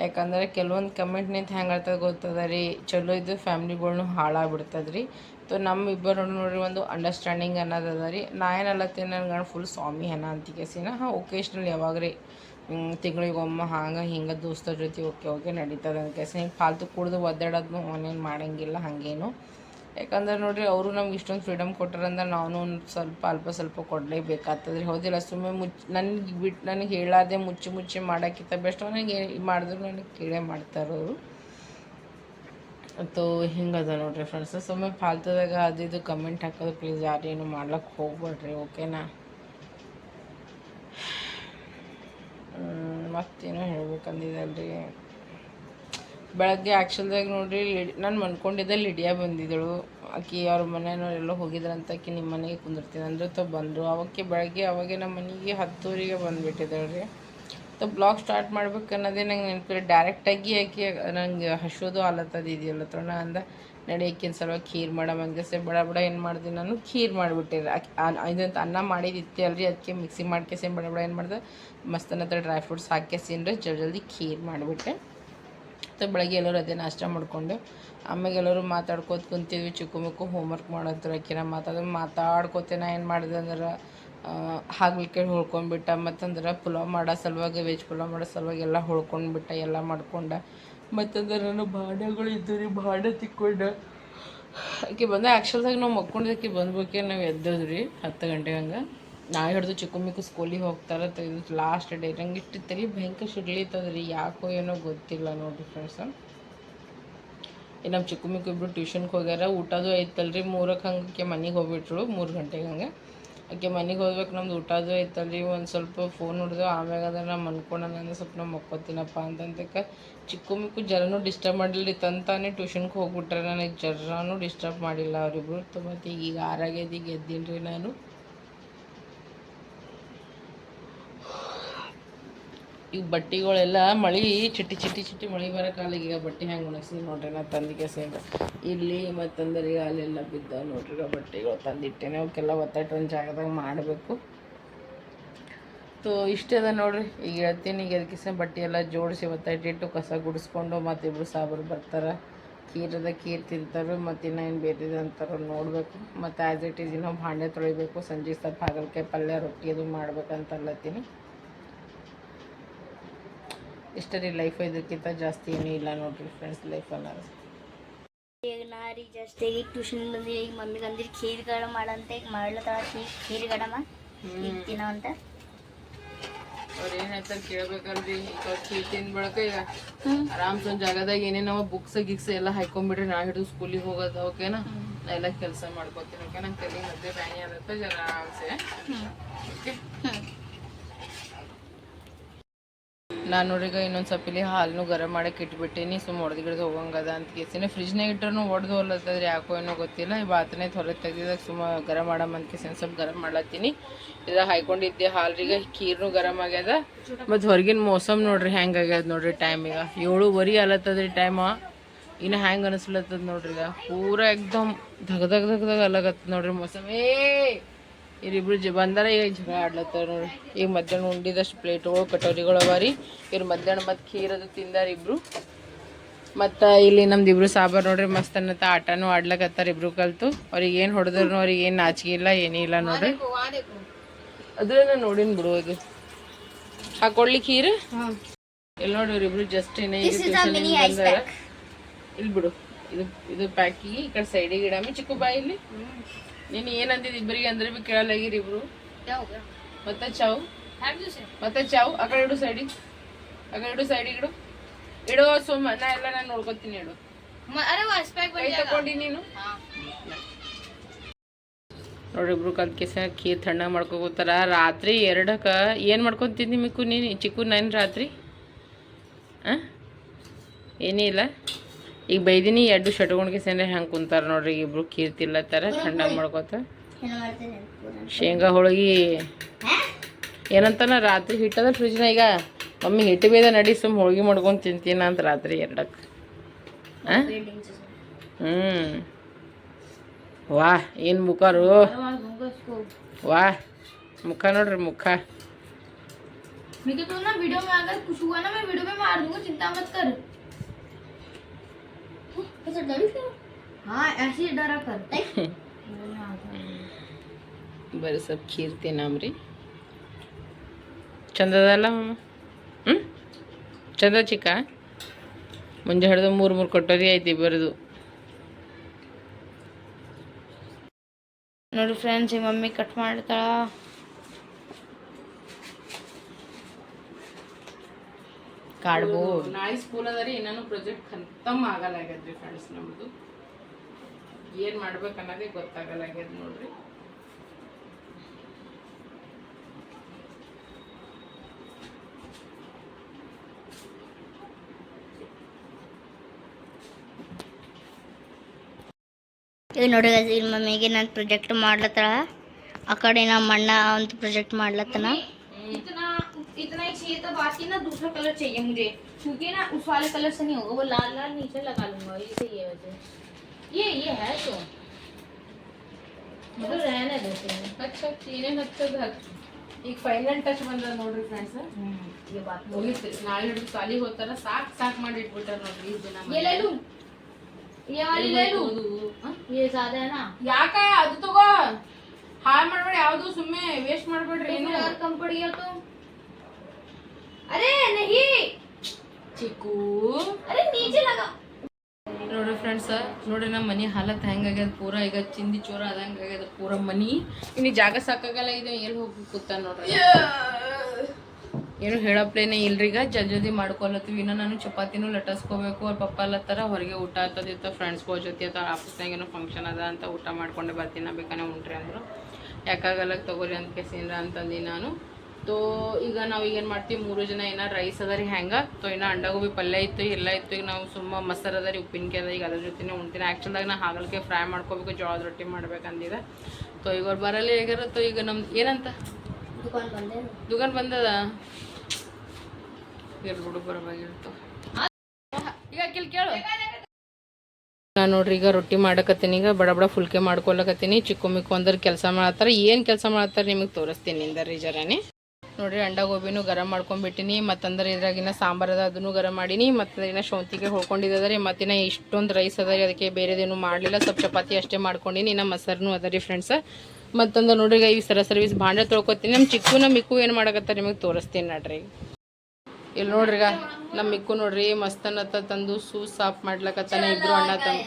S1: ಯಾಕಂದ್ರೆ ಕೆಲವೊಂದು ಕಮೆಂಟ್ ನಿಂತು ಹೆಂಗೆ ಗೊತ್ತದ ರೀ? ಚಲೋ ಇದ್ದು ಫ್ಯಾಮ್ಲಿಗಳ್ನು ಹಾಳಾಗ್ಬಿಡ್ತದೆ ರೀ ತೋ ನಮ್ಮ ಇಬ್ಬರು ನೋಡ್ರಿ ಒಂದು ಅಂಡರ್ಸ್ಟ್ಯಾಂಡಿಂಗ್ ಅನ್ನೋದು ಅದ ರೀ. ನಾ ಏನಲ್ಲತ್ತೀನಿ ನನ್ನ ಗಂಡ ಫುಲ್ ಸ್ವಾಮಿ ಅನ್ನ ಅಂತ ಕೇಸಿನ, ಹಾಂ ಒಕೇಶ್ನಲ್ ಯಾವಾಗ ರೀ ತಿಂಗಳಿಗೊಮ್ಮೆ ಹಂಗೆ ಹಿಂಗೆ ದೋಸ್ತರ ಜೊತೆ ಓಕೆ ಓಕೆ ನಡೀತದೆ ಅಂತ ಹಿಂಗೆ ಫಾಲ್ತು ಕುಡ್ದು ಒದ್ದಾಡೋದು ಅವನೇನು ಮಾಡೋಂಗಿಲ್ಲ ಹಾಗೇನು. ಯಾಕಂದ್ರೆ ನೋಡಿರಿ, ಅವರು ನಮ್ಗೆ ಇಷ್ಟೊಂದು ಫ್ರೀಡಮ್ ಕೊಟ್ಟಾರಂದ್ರೆ ನಾವು ಸ್ವಲ್ಪ ಅಲ್ಪ ಸ್ವಲ್ಪ ಕೊಡಲೇಬೇಕಾಗ್ತದ್ರಿ. ಹೌದಿಲ್ಲ ಸುಮ್ಮನೆ ಮುಚ್ಚಿ ನನಗೆ ಬಿಟ್ಟು ನನಗೆ ಹೇಳಾದೆ ಮುಚ್ಚಿ ಮುಚ್ಚಿ ಮಾಡೋಕ್ಕಿಂತ ಬೆಸ್ಟ್ ನನಗೆ ಮಾಡಿದ್ರು ನನಗೆ ಕೇಳೇ ಮಾಡ್ತಾರೆ ಅವರು. ಮತ್ತು ಹಿಂಗದ ನೋಡ್ರಿ ಫ್ರೆಂಡ್ಸ್ ಸುಮ್ಮನೆ ಫಾಲ್ತದಾಗ ಅದು ಇದು ಕಮೆಂಟ್ ಹಾಕೋದು ಪ್ಲೀಸ್ ಯಾರೇನು ಮಾಡ್ಲಿಕ್ಕೆ ಹೋಗ್ಬೇಡ್ರಿ ಓಕೆನಾ ಮತ್ತೇನೋ ಹೇಳ್ಬೇಕಂದಿದ್ದಲ್ರಿ ಬೆಳಗ್ಗೆ ಆ್ಯಕ್ಚುಲ್ದಾಗ ನೋಡ್ರಿ, ಲಿಡ್, ನಾನು ಮನ್ಕೊಂಡಿದ್ದೆ ಲಿಡಿಯಾ ಬಂದಿದ್ದಳು. ಆಕಿ ಅವ್ರ ಮನೆಯವರೆಲ್ಲ ಹೋಗಿದ್ರಂತ ಆಕಿ ನಿಮ್ಮ ಮನೆಗೆ ಕುಂದಿರ್ತೀನಿ. ಅಂದ್ರೆ ತೊ ಬಂದರು. ಅವಕ್ಕೆ ಬೆಳಗ್ಗೆ ಅವಾಗೆ ನಮ್ಮ ಮನೆಗೆ ಹತ್ತೂರಿಗೆ ಬಂದುಬಿಟ್ಟಿದ್ದಾಳೆ ರೀ. ತ ಬ್ಲಾಗ್ ಸ್ಟಾರ್ಟ್ ಮಾಡ್ಬೇಕು ಅನ್ನೋದೇ ನಂಗೆ ನೆನಪಿಲ್ಲ ಡೈರೆಕ್ಟಾಗಿ ಆಕೆ ನಂಗೆ ಹಸೋದು ಆಲತ್ತದ ಇದೆಯಲ್ಲ ತೋಣ ಅಂದ. ನಡಿ ಆಕಿನ ಸಲುವಾಗಿ ಖೀರ್ ಮಾಡಮಂಗೆ ಸೆ ಬಡ ಬಡ ಏನು ಮಾಡಿದೆ ನಾನು? ಖೀರ್ ಮಾಡಿಬಿಟ್ಟೆ. ಇದಂತ ಅನ್ನ ಮಾಡಿದಿತ್ತೆ ಅಲ್ರಿ ಅದಕ್ಕೆ ಮಿಕ್ಸಿ ಮಾಡ್ಕೆಸಿ ಬಡ ಬಡ ಏನು ಮಾಡ್ದೆ? ಮಸ್ತ್ ಹತ್ರ ಡ್ರೈ ಫ್ರೂಟ್ಸ್ ಹಾಕ್ಯಸಿನ್ರಿ ಜಲ್ದಿ ಜಲ್ದಿ ಖೀರ್ ಮಾಡಿಬಿಟ್ಟೆ. ಮತ್ತು ಬೆಳಗ್ಗೆ ಎಲ್ಲರೂ ಅದೇ ನಾಷ್ಟ ಮಾಡಿಕೊಂಡು ಆಮೇಲೆ ಎಲ್ಲರೂ ಮಾತಾಡ್ಕೋತ ಕುಂತಿದ್ವಿ. ಚಿಕ್ಕ ಮಿಕ್ಕು ಹೋಮ್ವರ್ಕ್ ಮಾಡೋದ್ರ ಆಕಿನ ಮಾತಾಡ ಮಾತಾಡ್ಕೋತೆ ನಾ ಏನು ಮಾಡಿದೆ ಅಂದ್ರೆ ಹಾಗಲಿಕ್ಕೆ ಹೊಳ್ಕೊಂಡ್ಬಿಟ್ಟ ಮತ್ತಂದ್ರೆ ಪುಲಾವ್ ಮಾಡೋ ಸಲುವಾಗಿ, ವೆಜ್ ಪುಲಾವ್ ಮಾಡೋ ಸಲುವಾಗಿ ಎಲ್ಲ ಹೊಳ್ಕೊಂಡ್ಬಿಟ್ಟ ಎಲ್ಲ ಮಾಡ್ಕೊಂಡ. ಮತ್ತಂದ್ರೆ ನಾನು ಬಾಡೆಗಳು ಇದ್ದು ರೀ ಬಾಡೆ ತಿಕ್ಕೊಂಡ. ಆಕೆ ಬಂದ ಆ್ಯಕ್ಚುಲ್ದಾಗ ನಾವು ಮಕ್ಕೊಂಡಿದ್ದಕ್ಕೆ ಬಂದ್ಬೇಕೆ ನಾವು ಎದ್ದದ್ರಿ, ಹತ್ತು ಗಂಟೆ ಹಂಗೆ. ನಾ ಹಿಡ್ದು ಚಿಕ್ಕಮ್ಮಿಕ್ಕು ಸ್ಕೂಲಿಗೆ ಹೋಗ್ತಾರೆ ಇದು ಲಾಸ್ಟ್ ಡೇ ನಂಗೆ ಇಷ್ಟು ತಲೆ ಭಯಂಕರ ಸಿಡ್ಲಿತ್ತದ ರೀ ಯಾಕೋ ಏನೋ ಗೊತ್ತಿಲ್ಲ ನೋಡಿರಿ ಫ್ರೆಂಡ್ಸ ನಮ್ಮ ಚಿಕ್ಕಮ್ಮಿಕ್ಕು ಇಬ್ಬರು ಟ್ಯೂಷನ್ಗೆ ಹೋಗ್ಯಾರ, ಊಟದು ಐತಲ್ರಿ ಮೂರಕ್ಕೆ ಹಂಗೆ ಮನೆಗೆ ಹೋಗ್ಬಿಟ್ರು, ಮೂರು ಗಂಟೆಗೆ ಹಂಗೆ. ಆಕೆ ಮನೆಗೆ ಹೋಗ್ಬೇಕು, ನಮ್ದು ಊಟದು ಐತಲ್ರಿ. ಒಂದು ಸ್ವಲ್ಪ ಫೋನ್ ಹೊಡೆದು ಆಮ್ಯಾಗ ಅದನ್ನು ನಾ ಮನ್ಕೊಂಡ ಅಂದ್ರೆ ಸ್ವಲ್ಪ ನಾ ಮಕ್ಕೋತೀನಪ್ಪ ಅಂತಂದಕ್ಕೆ ಚಿಕ್ಕ ಮಿಕ್ಕು ಜರನೂ ಡಿಸ್ಟರ್ಬ್ ಮಾಡಿಲ್ಲ ತಂತಾನೆ ಟ್ಯೂಷನ್ಗೆ ಹೋಗ್ಬಿಟ್ರೆ ನನಗೆ ಜರನೂ ಡಿಸ್ಟರ್ಬ್ ಮಾಡಿಲ್ಲ ಅವರಿಬ್ರು. ಮತ್ತು ಈಗ ಆರಾಗ್ಯದ, ಈಗ ಎದ್ದೀನಿ ರೀ ನಾನು. ಈಗ ಬಟ್ಟೆಗಳೆಲ್ಲ ಮಳೆ, ಚಿಟ್ಟಿ ಚಿಟ್ಟಿ ಚಿಟ್ಟಿ ಮಳೆ ಬರೋ ಕಾಲಿಗೆ ಈಗ ಬಟ್ಟೆ ಹೆಂಗೆ ಒಣಗಿಸಿ ನೋಡ್ರಿ ನಾ ತಂದಿಗೆ ಸೇಮ್. ಇಲ್ಲಿ ಮತ್ತಂದ್ರೆ ಈಗ ಅಲ್ಲೆಲ್ಲ ಬಿದ್ದ ನೋಡ್ರಿ ಈಗ ಬಟ್ಟೆಗಳು ತಂದಿಟ್ಟೇನೆ. ಅವಕ್ಕೆಲ್ಲ ಒತ್ತಟ್ಟು ಒಂದು ಜಾಗದಾಗ ಮಾಡಬೇಕು. ತೋ ಇಷ್ಟದ ನೋಡ್ರಿ. ಈಗ ಹೇಳ್ತೀನಿ, ಈಗ ಅದಕ್ಕೆ ಬಟ್ಟೆ ಎಲ್ಲ ಜೋಡಿಸಿ ಒತ್ತಟ್ಟಿಟ್ಟು ಕಸ ಗುಡಿಸ್ಕೊಂಡು ಮತ್ತಿಬ್ರು ಸಾಬರು ಬರ್ತಾರೆ. ಕೀರದ ಕೀರ್ ತಿಂತಾರೆ, ಮತ್ತು ಇನ್ನೂ ಏನು ಬೇರೆದು ಅಂತಾರೋ ನೋಡಬೇಕು. ಮತ್ತು ಆ್ಯಸ್ ಇಟ್ ಈಸ್ ಇನ್ನೂ ಭಾಂಡೆ ತೊಳಿಬೇಕು. ಸಂಜೆ ಸ್ವಲ್ಪ ಹಾಗಲ್ಕಾಯಿ ಪಲ್ಯ, ರೊಟ್ಟಿ ಅದು ಮಾಡ್ಬೇಕಂತ ಅಲ್ಲತ್ತೀನಿ ಇಷ್ಟ ರೀ ಲೈಫ್ ಇದಕ್ಕಿಂತ ಜಾಸ್ತಿ ಏನೂ ಇಲ್ಲ ನೋಡ್ರಿ ಫ್ರೆಂಡ್ಸ್ ಲೈಫ್ ಅನ್ನೋದು.
S3: ಈಗ ನಾ ರೀ ಜಸ್ಟ್ ಈಗ ಟ್ಯೂಷನ್ ಬಂದು ಈಗ ಮಮ್ಮಿಗೆ ಅಂದಿರಿ ಖೀರ್ಗಡ ಮಾಡಂತ ಈಗ ಮಾಡ್ಲತ್ತಾಳ ಖೀರ್ ಖೀರ್ಗಡಮ್ಮ ಈಗ ತಿನ್ನೋ ಅಂತ.
S1: ಅವ್ರು ಏನು ಹೇಳ್ತಾರೆ ಕೇಳ್ಬೇಕಲ್ರಿ ಈಗ ಖೀರ್ ತಿಂದ ಬಳಕ ಈಗ ಆರಾಮ್ಸ ಒಂದು ಜಾಗದಾಗ ಏನೇನೋ ಬುಕ್ಸ್ ಗಿಕ್ಸ್ ಎಲ್ಲ ಹಾಕೊಂಡ್ಬಿಡ್ರಿ ನಾ ಹಿಡಿದು ಸ್ಕೂಲಿಗೆ ಹೋಗೋದು ಓಕೆನಾ? ನಾ ಎಲ್ಲ ಕೆಲಸ ಮಾಡ್ಕೊತೀನಿ ಓಕೆ ನಂಗೆ ಮತ್ತೆ ಬ್ಯಾನಿ ಆಗುತ್ತೆ ಜರ ಆರಾಮ್ಸೆ ಓಕೆ ನಾನು ನೋಡ್ರಿಗ ಇನ್ನೊಂದು ಸ್ವಲ್ಪ ಇಲ್ಲಿ ಹಾಲನ್ನು ಗರಂ ಮಾಡಕ್ಕೆ ಇಟ್ಬಿಟ್ಟೀನಿ ಸುಮ್ಮ ಹೊಡೆದು ಗಿಡದು ಹೋಗಂಗದ ಅಂತ ಕೇಸಿನಿ. ಫ್ರಿಜ್ನಾಗ ಇಟ್ಟರು ಹೊಡೆದು ಹೋಲತ್ತದ್ರಿ, ಯಾಕೋ ಏನೋ ಗೊತ್ತಿಲ್ಲ. ಈ ಬಾತನೇ ಹೊರಗೆ ತೆಗ್ದಿದಾಗ ಸುಮ್ಮ ಗರಂ ಮಾಡಮ್ ಅಂತ ಕೇಸಿನ. ಸ್ವಲ್ಪ ಗರಂ ಮಾಡ್ಲತ್ತೀನಿ. ಇದ್ರಾಗ ಹಾಯ್ಕೊಂಡಿದ್ದೆ ಹಾಲ್ರಿಗ ಖೀರ್ನು ಗರಂ ಆಗ್ಯದ. ಮತ್ತು ಹೊರಗಿನ ಮೋಸಮ್ ನೋಡ್ರಿ, ಹೆಂಗೆ ಆಗ್ಯದ ನೋಡ್ರಿ ಟೈಮ್ ಈಗ. ಏಳುವರೆ ಅಲತ್ತದ್ರಿ ಟೈಮ ಇನ್ನು ಹ್ಯಾಂಗೆ ಅನಿಸ್ಲತ್ತದ ನೋಡ್ರಿ ಈಗ. ಪೂರ ಎಕ್ದಮ್ ಧಗ ಧಗ ಧಗ ಧಗ ಅಲಾಗತ್ತದ ನೋಡ್ರಿ ಮೋಸಮ್. ಇವ್ರಿಬ್ರು ಜ ಬಂದಾರ ಈಗ ಜಗಳ ಆಡ್ಲತ್ತಾರ ನೋಡ್ರಿ. ಈಗ ಮಧ್ಯಾಹ್ನ ಉಂಡಿದಷ್ಟು ಪ್ಲೇಟ್ಗಳು ಕಟೋರಿಗಳು ಅವ ರೀ. ಇವ್ರು ಮಧ್ಯಾಹ್ನ ಮತ್ತು ಖೀರದು ತಿಂದಾರ ಇಬ್ರು. ಮತ್ತು ಇಲ್ಲಿ ನಮ್ದು ಇಬ್ರು ಸಾಬಾರ್ ನೋಡ್ರಿ ಮಸ್ತ್ ಅನ್ನತ್ತ ಆಟನೂ ಆಡ್ಲಕತ್ತಾರ ಇಬ್ರು ಕಲ್ತು. ಅವ್ರಿಗೆ ಏನು ಹೊಡೆದ್ರು ಅವ್ರಿಗೆ ಏನು ನಾಚಿಕೆ ಇಲ್ಲ ಏನೂ ಇಲ್ಲ ನೋಡ್ರಿ. ಅದ್ರ ನಾನು ನೋಡಿನ ಬಿಡು ಇದು ಹಾಕೊಳ್ಳಿ ಖೀರ್? ಇಲ್ಲಿ ನೋಡಿ ಇವ್ರಿಬ್ರು ಜಸ್ಟ್ ಏನೇ ಇಲ್ಲಿ ಬಿಡು. ಇದು ಇದು ಪ್ಯಾಕಿಗೆ ಈ ಕಡೆ ಸೈಡಿಗೆ ಇಡಾಮಿ ಚಿಕ್ಕು ಬಾಯಿ ಇಲ್ಲಿ? ನೀನು ಏನಂದಿದ್ದು ಇಬ್ಬರಿಗೆ ಅಂದ್ರೆ ಬಿ ಕೇಳಲಾಗಿರಿ ಇಬ್ರು. ಮತ್ತೆ ಚೌ ಮತ್ತೆ ಚಾವು. ಆ ಕಡೆ ಇಡು ಸೈಡಿಗೆ ಆ ಕಡೆ ಇಡು ಸೈಡಿಗೆ ಇಡು. ಇಡೋ ಸುಮ್ಮ ನಾ ಎಲ್ಲ ನಾನು ನೋಡ್ಕೊತೀನಿ ಇಡು. ನೀನು? ನೋಡ್ರಿ ಇಬ್ರು ಕಲ್ಕೆಸ ಖೀರ್ ತಣ್ಣಗೆ ಮಾಡ್ಕೋತಾರ. ರಾತ್ರಿ ಎರಡಕ್ಕೆ ಏನು ಮಾಡ್ಕೊತಿದ್ದಿ ಮಿಕ್ಕು ನೀನು ಚಿಕ್ಕು ನೈನ್ ರಾತ್ರಿ? ಹಾಂ ಏನೇ ಇಲ್ಲ? ಈಗ ಬೈದಿನಿ ಎರಡು ಶಟ್ಕೊಂಡ್ಗೆ ಸೇನೆ ಹೆಂಗೆ ಕುಂತಾರ ನೋಡ್ರಿ ಇಬ್ರು ಖೀರ್ ತಿಲ್ಲತ್ತಾರ ತಣ್ಣಗೆ ಮಾಡ್ಕೋತ
S3: ಏನು ಮಾಡ್ತೀನಿ ಪೂರ
S1: ಶೇಂಗಾ ಹೋಳಿಗೆ ಏನಂತಾನ ರಾತ್ರಿ ಹಿಟ್ಟದ ಫ್ರಿಜ್ನ ಈಗ ಮಮ್ಮಿ ಹಿಟ್ಟು ಬೇದ ನಡಿ ಸುಮ್ ಹೋಳಿಗೆ ಮಾಡ್ಕೊಂಡು ತಿಂತೀನ ಅಂತ ರಾತ್ರಿ ಎರಡಕ್ಕೆ ಹಾಂ ಹ್ಞೂ ವಾ ಏನು ಮುಖರು ವಾ ಮುಖ ನೋಡ್ರಿ ಮುಖ
S2: मैं तो ना वीडियो में अगर कुछ हुआ ना मैं वीडियो में मार दूंगा चिंता मत कर
S3: अच्छा डरी क्यों
S2: हाँ ऐसे ही डरा कर
S1: ಬರೀ ಸ್ವಲ್ಪ ಖೀರ್ ತಿನ್ನಮ್ರಿ ಚಂದದಲ್ಲ ಮಮ್ಮ ಹ್ಞೂ ಚಂದ ಚಿಕ್ಕ ಮುಂಜೆ ಹಿಡಿದು ಮೂರು ಮೂರು ಕೊಟ್ಟೋದಿ ಐತಿ ಬರೋದು
S2: ನೋಡಿ ಫ್ರೆಂಡ್ಸ್ ಈ ಮಮ್ಮಿ ಕಟ್ ಮಾಡ್ತಾಳ
S1: ಕಾಡ್ಬೋರ್ಡ್ ನಾಳೆ ಸ್ಕೂಲ್ ಅದ ರೀ ಪ್ರಾಜೆಕ್ಟ್ ಖತಮ್ ಆಗಲ್ಲ ಆಗ್ಯದ್ರಿ ಫ್ರೆಂಡ್ಸ್ ನಮ್ದು. ಏನು ಮಾಡ್ಬೇಕು ಅನ್ನೋದೇ ಗೊತ್ತಾಗಲ್ಲ ಆಗ್ಯದ ನೋಡ್ರಿ
S3: ಈಗ ನೋಡಿ ಇಲ್ಲಿ ಮಮ್ಮಿಗೆ ನಾನು ಪ್ರಾಜೆಕ್ಟ್ ಮಾಡ್ಲತ್ತಾಳ. ಆ ಕಡೆ ನಮ್ಮ ಅಣ್ಣ ಅಂತ ಪ್ರಾಜೆಕ್ಟ್ ಮಾಡ್ಲತ್ತನ.
S2: इतना ही चाहिए था बाकी ना दूसरा कलर चाहिए मुझे क्योंकि ना उस वाले कलर से नहीं होगा वो लाल लाल नीचे लगा लूंगा ये सही है वैसे ये ये है तो मतलब रहने देते हैं
S1: ಹಚ್ಚ ಹಚ್ಚ ಏನೇನು ಹಚ್ಚೋದು ಹಚ್ಚ ಈಗ ಫೈನಲ್ ಟಚ್ ಬಂದದ ನೋಡ್ರಿ ಫ್ರೆಂಡ್ಸ್
S2: ये बात
S1: ಮುಗೀತು ನಾಳೆ ಹಿಡಿದು ಸಾಲಿಗೆ ಹೋಗ್ತಾರ ಸಾಕು ಸಾಕು ಮಾಡಿ ಇಟ್ಬಿಟ್ಟಾರ ನೋಡ್ರಿ ಈ ದಿನ
S2: ये ले लूं ये वाली ले लूं
S1: ಹ?
S2: ये ज्यादा है ना
S1: ಯಾಕ ಅದು ತಗೋ ಹಾಳು ಮಾಡ್ಬೇಡಿ ಯಾವುದು ಸುಮ್ಮನೆ ವೇಸ್ಟ್ ಮಾಡ್ಬೇಡ್ರಿ
S2: तो
S1: ಏನು
S2: फिर अगर कम पड़ गया तो अरे नहीं
S1: ಚಿಕ್ಕು
S2: अरे नीचे लगा
S1: ನೋಡ್ರಿ ಫ್ರೆಂಡ್ಸ್ ನೋಡ್ರಿ ನಮ್ಮ ಮನೆ ಹಾಲತ್ ಹೆಂಗಾಗ್ಯದ ಪೂರ ಈಗ ಚಿಂದಿ ಚೋರ ಆದಂಗೆ ಆಗ್ಯದ ಪೂರ ಮನಿ ಇನ್ನು ಜಾಗ ಸಾಕಾಗಲ್ಲ ಇದು ಎಲ್ಲಿ ಹೋಗಿ ಕೂತ ನೋಡ್ರಿ ಏನು ಹೇಳಪ್ಲೇನೆ ಇಲ್ರಿ ಈಗ ಜಲ್ದಿ ಜಲ್ದಿ ಮಾಡ್ಕೊಲತ್ತೀವಿ ಇನ್ನು ನಾನು ಚಪಾತಿನೂ ಲಟಸ್ಕೋಬೇಕು ಅವ್ರ ಪಪ್ಪ ಅಲ್ಲತ್ತಾರ ಹೊರಗೆ ಊಟ ಆಗ್ತದಿತ್ತ ಫ್ರೆಂಡ್ಸ್ಗಳ ಜೊತೆ ಅಥವಾ ಆಫೀಸ್ನಾಗ ಏನೋ ಫಂಕ್ಷನ್ ಅದ ಅಂತ ಊಟ ಮಾಡ್ಕೊಂಡೆ ಬರ್ತೀನಿ ಬೇಕಾನೆ ಉಂಟ್ರಿ ಅಂದರು ಯಾಕಾಗಲ್ಲ ತಗೋರಿ ಅಂತ ಕೇಸಿಂದ್ರ ಅಂತಂದು ನಾನು ತೋ ಈಗ ನಾವು ಈಗೇನು ಮಾಡ್ತೀವಿ ಮೂರು ಜನ ಏನ ರೈಸ್ ಅದ ರೀ ಹೆಂಗೆ ತೋ ಇನ್ನು ಅಂಡಗೋಬಿ ಪಲ್ಯ ಇತ್ತು ಎಲ್ಲ ಇತ್ತು. ಈಗ ನಾವು ಸುಮ್ಮ ಮೊಸರು ಅದ ರೀ ಉಪ್ಪಿನಕಾಯಿ ಅದ ಈಗ ಅದ್ರ ಜೊತೆನೇ ಉಣ್ತೀನಿ. ಆ್ಯಕ್ಚುಲ್ದಾಗ ನಾ ಹಾಗಲ್ಕೆ ಫ್ರೈ ಮಾಡ್ಕೋಬೇಕು ಜೋಳದ ರೊಟ್ಟಿ ಮಾಡ್ಬೇಕಂದಿದೆ ತೋ ಈಗ ಅವ್ರು ಬರಲ್ಲ ಹೇಗಾರ? ತೊ ಈಗ ನಮ್ದು ಏನಂತ?
S3: ದುಕಾನ್ ಬಂದೆ.
S1: ದುಕಾನ್ ಬಂದದ? ಇರ್ಬಿಡು ಬರವಾಗಿರ್ತು ಈಗ ಕಿಲ್ ಕೇಳು. ನಾನು ನೋಡ್ರಿ ಈಗ ರೊಟ್ಟಿ ಮಾಡಕತ್ತೀನಿ ಈಗ ಬಡ ಬಡ ಫುಲ್ಕೆ ಮಾಡ್ಕೊಳಕತ್ತೀನಿ ಚಿಕ್ಕ ಮಿಕ್ಕು ಅಂದ್ರೆ ಕೆಲಸ ಮಾಡತ್ತಾರ. ಏನು ಕೆಲಸ ಮಾಡತ್ತಾರ ನಿಮಗೆ ತೋರಿಸ್ತೀನಿ ಇಂದರಿ ಜರಾನೆ. ನೋಡ್ರಿ, ಅಂಡ ಗೋಬಿನೂ ಗರಂ ಮಾಡ್ಕೊಂಡ್ಬಿಟ್ಟಿನಿ, ಮತ್ತಂದ್ರೆ ಇದ್ರಾಗಿನ ಸಾಂಬಾರ್ ಅದ ಅದನ್ನು ಗರಂ ಮಾಡೀನಿ ಮತ್ತು ಇನ್ನ ಶೌಂತಿಗೆ ಹೊಳ್ಕೊಂಡಿದ್ದದ ರೀ ಮತ್ತಿನ್ನ ಇಷ್ಟೊಂದು ರೈಸ್ ಅದ ರೀ, ಅದಕ್ಕೆ ಬೇರೆದೇನು ಮಾಡಲಿಲ್ಲ, ಸ್ವಲ್ಪ ಚಪಾತಿ ಅಷ್ಟೇ ಮಾಡ್ಕೊಂಡಿನಿ ಇನ್ನ ಮೊಸರ್ನು ಅದ ರೀ ಫ್ರೆಂಡ್ಸ್ ಮತ್ತೊಂದು ನೋಡ್ರಿ, ಈಗ ಈ ಸರ ಸರ್ವಿಸ್ ಭಾಂಡೆ ತೊಳ್ಕೊತೀನಿ ನಮ್ಮ ಚಿಕ್ಕು ನಮ್ಮ ಮಿಕ್ಕು ಏನು ಮಾಡಕತ್ತಾರ ನಿಮಗೆ ತೋರಿಸ್ತೀನಿ ನೋಡ್ರಿ. ಇಲ್ಲಿ ನೋಡ್ರಿಗ ನಮ್ಮ ಮಿಕ್ಕು ನೋಡ್ರಿ, ಮಸ್ತನತ್ತ ತಂದು ಸೂಸ್ ಸಾಫ್ ಮಾಡ್ಲಕತ್ತಾನೆ ಇಬ್ರು ಅಣ್ಣ ತಂದು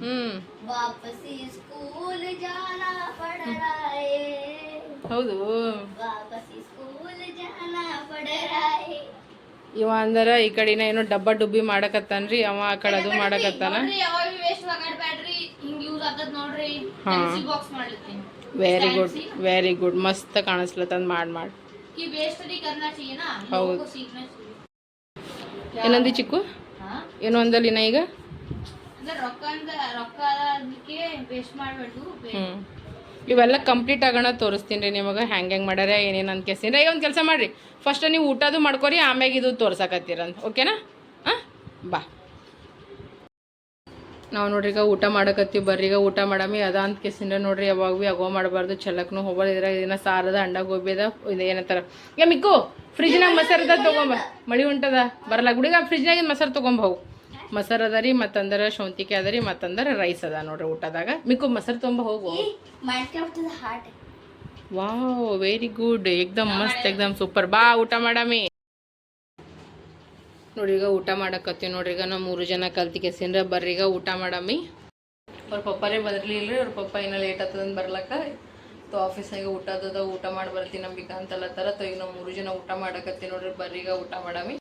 S3: फोन ವಾಪಸಿ ಸ್ಕೂಲ್ ಜಾನ ಪಡರಾಯೆ
S1: ಹೌದು.
S3: ವಾಪಸಿ ಸ್ಕೂಲ್ ಜಾನ ಪಡರಾಯೆ
S1: ಇವ ಅಂದರ ಈ ಕಡಿನ ಏನೋ ಡಬ್ಬ ಡುಬ್ಬಿ ಮಾಡಕತ್ತಾನ್ರಿ ಅವ ಆ ಕಡೆ ಅದು ಮಾಡಕತ್ತಾನ? ವೆರಿ ಗುಡ್ ವೆರಿ ಗುಡ್ ಮಸ್ತ್ ಕಾಣಿಸ್ಲತ್ತಂದ್ ಮಾಡಿ ಮಾಡಿ. ಹೌದು. ಏನಂದಿ ಚಿಕ್ಕು? ಏನು ಅಂದಲಿನ ಈಗ? ಹ್ಮ್. ಇವೆಲ್ಲ ಕಂಪ್ಲೀಟ್ ಆಗೋಣ ತೋರಿಸ್ತೀನಿ ರೀ ನಿಮಗೆ ಹೆಂಗೆ ಹೆಂಗೆ ಮಾಡ್ಯಾರ, ಏನೇನು ಅಂತ ಕೇಳ್ತೀನಿ ಈಗ ಒಂದು ಕೆಲಸ ಮಾಡಿರಿ. ಫಸ್ಟ್ ನೀವು ಊಟದು ಮಾಡ್ಕೊರಿ, ಆಮ್ಯಾಗ ಇದು ತೋರ್ಸಕತ್ತೀರಂತ ಓಕೆನಾ ಹಾಂ? ಬಾ. ನಾವು ನೋಡ್ರಿ ಈಗ ಊಟ ಮಾಡಕತ್ತೀವಿ ಬರ್ರಿ. ಈಗ ಊಟ ಮಾಡಮಿ ಅದ ಅಂತ ಕೇಸಿಂದ ನೋಡ್ರಿ. ಯಾವಾಗ ಭೀ ಅಗೋ ಮಾಡಬಾರ್ದು. ಚಲಕ್ನು ಹೋಗೋದು ಇದ್ರಾಗ ಇದನ್ನ ಸಾರದ ಅಂಡ, ಗೋಬಿ ಅದ, ಇದು ಏನಂತಾರ. ಈಗ ಮಿಕ್ಕು ಫ್ರಿಜ್ನಾಗ ಅದ ತೊಗೊಂಬ. ಮಳಿ ಉಂಟದ? ಬರಲ್ಲ ಗುಡಿಗ ಫ್ರಿಜ್ನಾಗ ಮೊಸರು ತೊಗೊಂಬ ಹೋಗು. ಮೊಸರು ಅದ ರೀ ಮತ್ತಂದ್ರೆ ಶೌಂತಿಕೆ ಅದ ರೀ ಮತ್ತಂದ್ರೆ ರೈಸ್ ಅದ ನೋಡ್ರಿ ಊಟದಾಗ. ಮಿಕ್ಕು ಮೊಸರು ತುಂಬ ಹೋಗು. ವಾವ್ ವೆರಿ ಗುಡ್ ಎಕ್ದಮ್ ಮಸ್ತ್ ಎಕ್ದಮ್ ಸೂಪರ್ ಬಾ ಊಟ ಮಾಡಮಿ. ನೋಡ್ರಿ ಈಗ ಊಟ ಮಾಡಕತ್ತೀವಿ ನೋಡ್ರಿ. ಈಗ ನಾವು ಮೂರು ಜನ ಕಲ್ತಿಗೆ ಸಿಂದ್ರ ಬರ್ರಿ. ಊಟ ಮಾಡಮಿ. ಅವ್ರ ಪಪ್ಪಾರೇ ಬದರ್ಲಿಲ್ಲ ರೀ ಅವ್ರ ಪಪ್ಪ ಏನೋ ಲೇಟ್ ಆಗ್ತದಂತ ಬರ್ಲಕ್ಕ. ತೋ ಆಫೀಸ್ನಾಗ ಊಟ ಊಟ ಮಾಡಿ ಬರ್ತೀನಿ ನಂಬಿಕ ಅಂತಲ್ಲ ತರ. ತೋ ಈಗ ನಾವು ಮೂರು ಜನ ಊಟ ಮಾಡಕತ್ತೀವಿ ನೋಡ್ರಿ. ಬರ್ರಿಗ ಊಟ ಮಾಡಮಿ.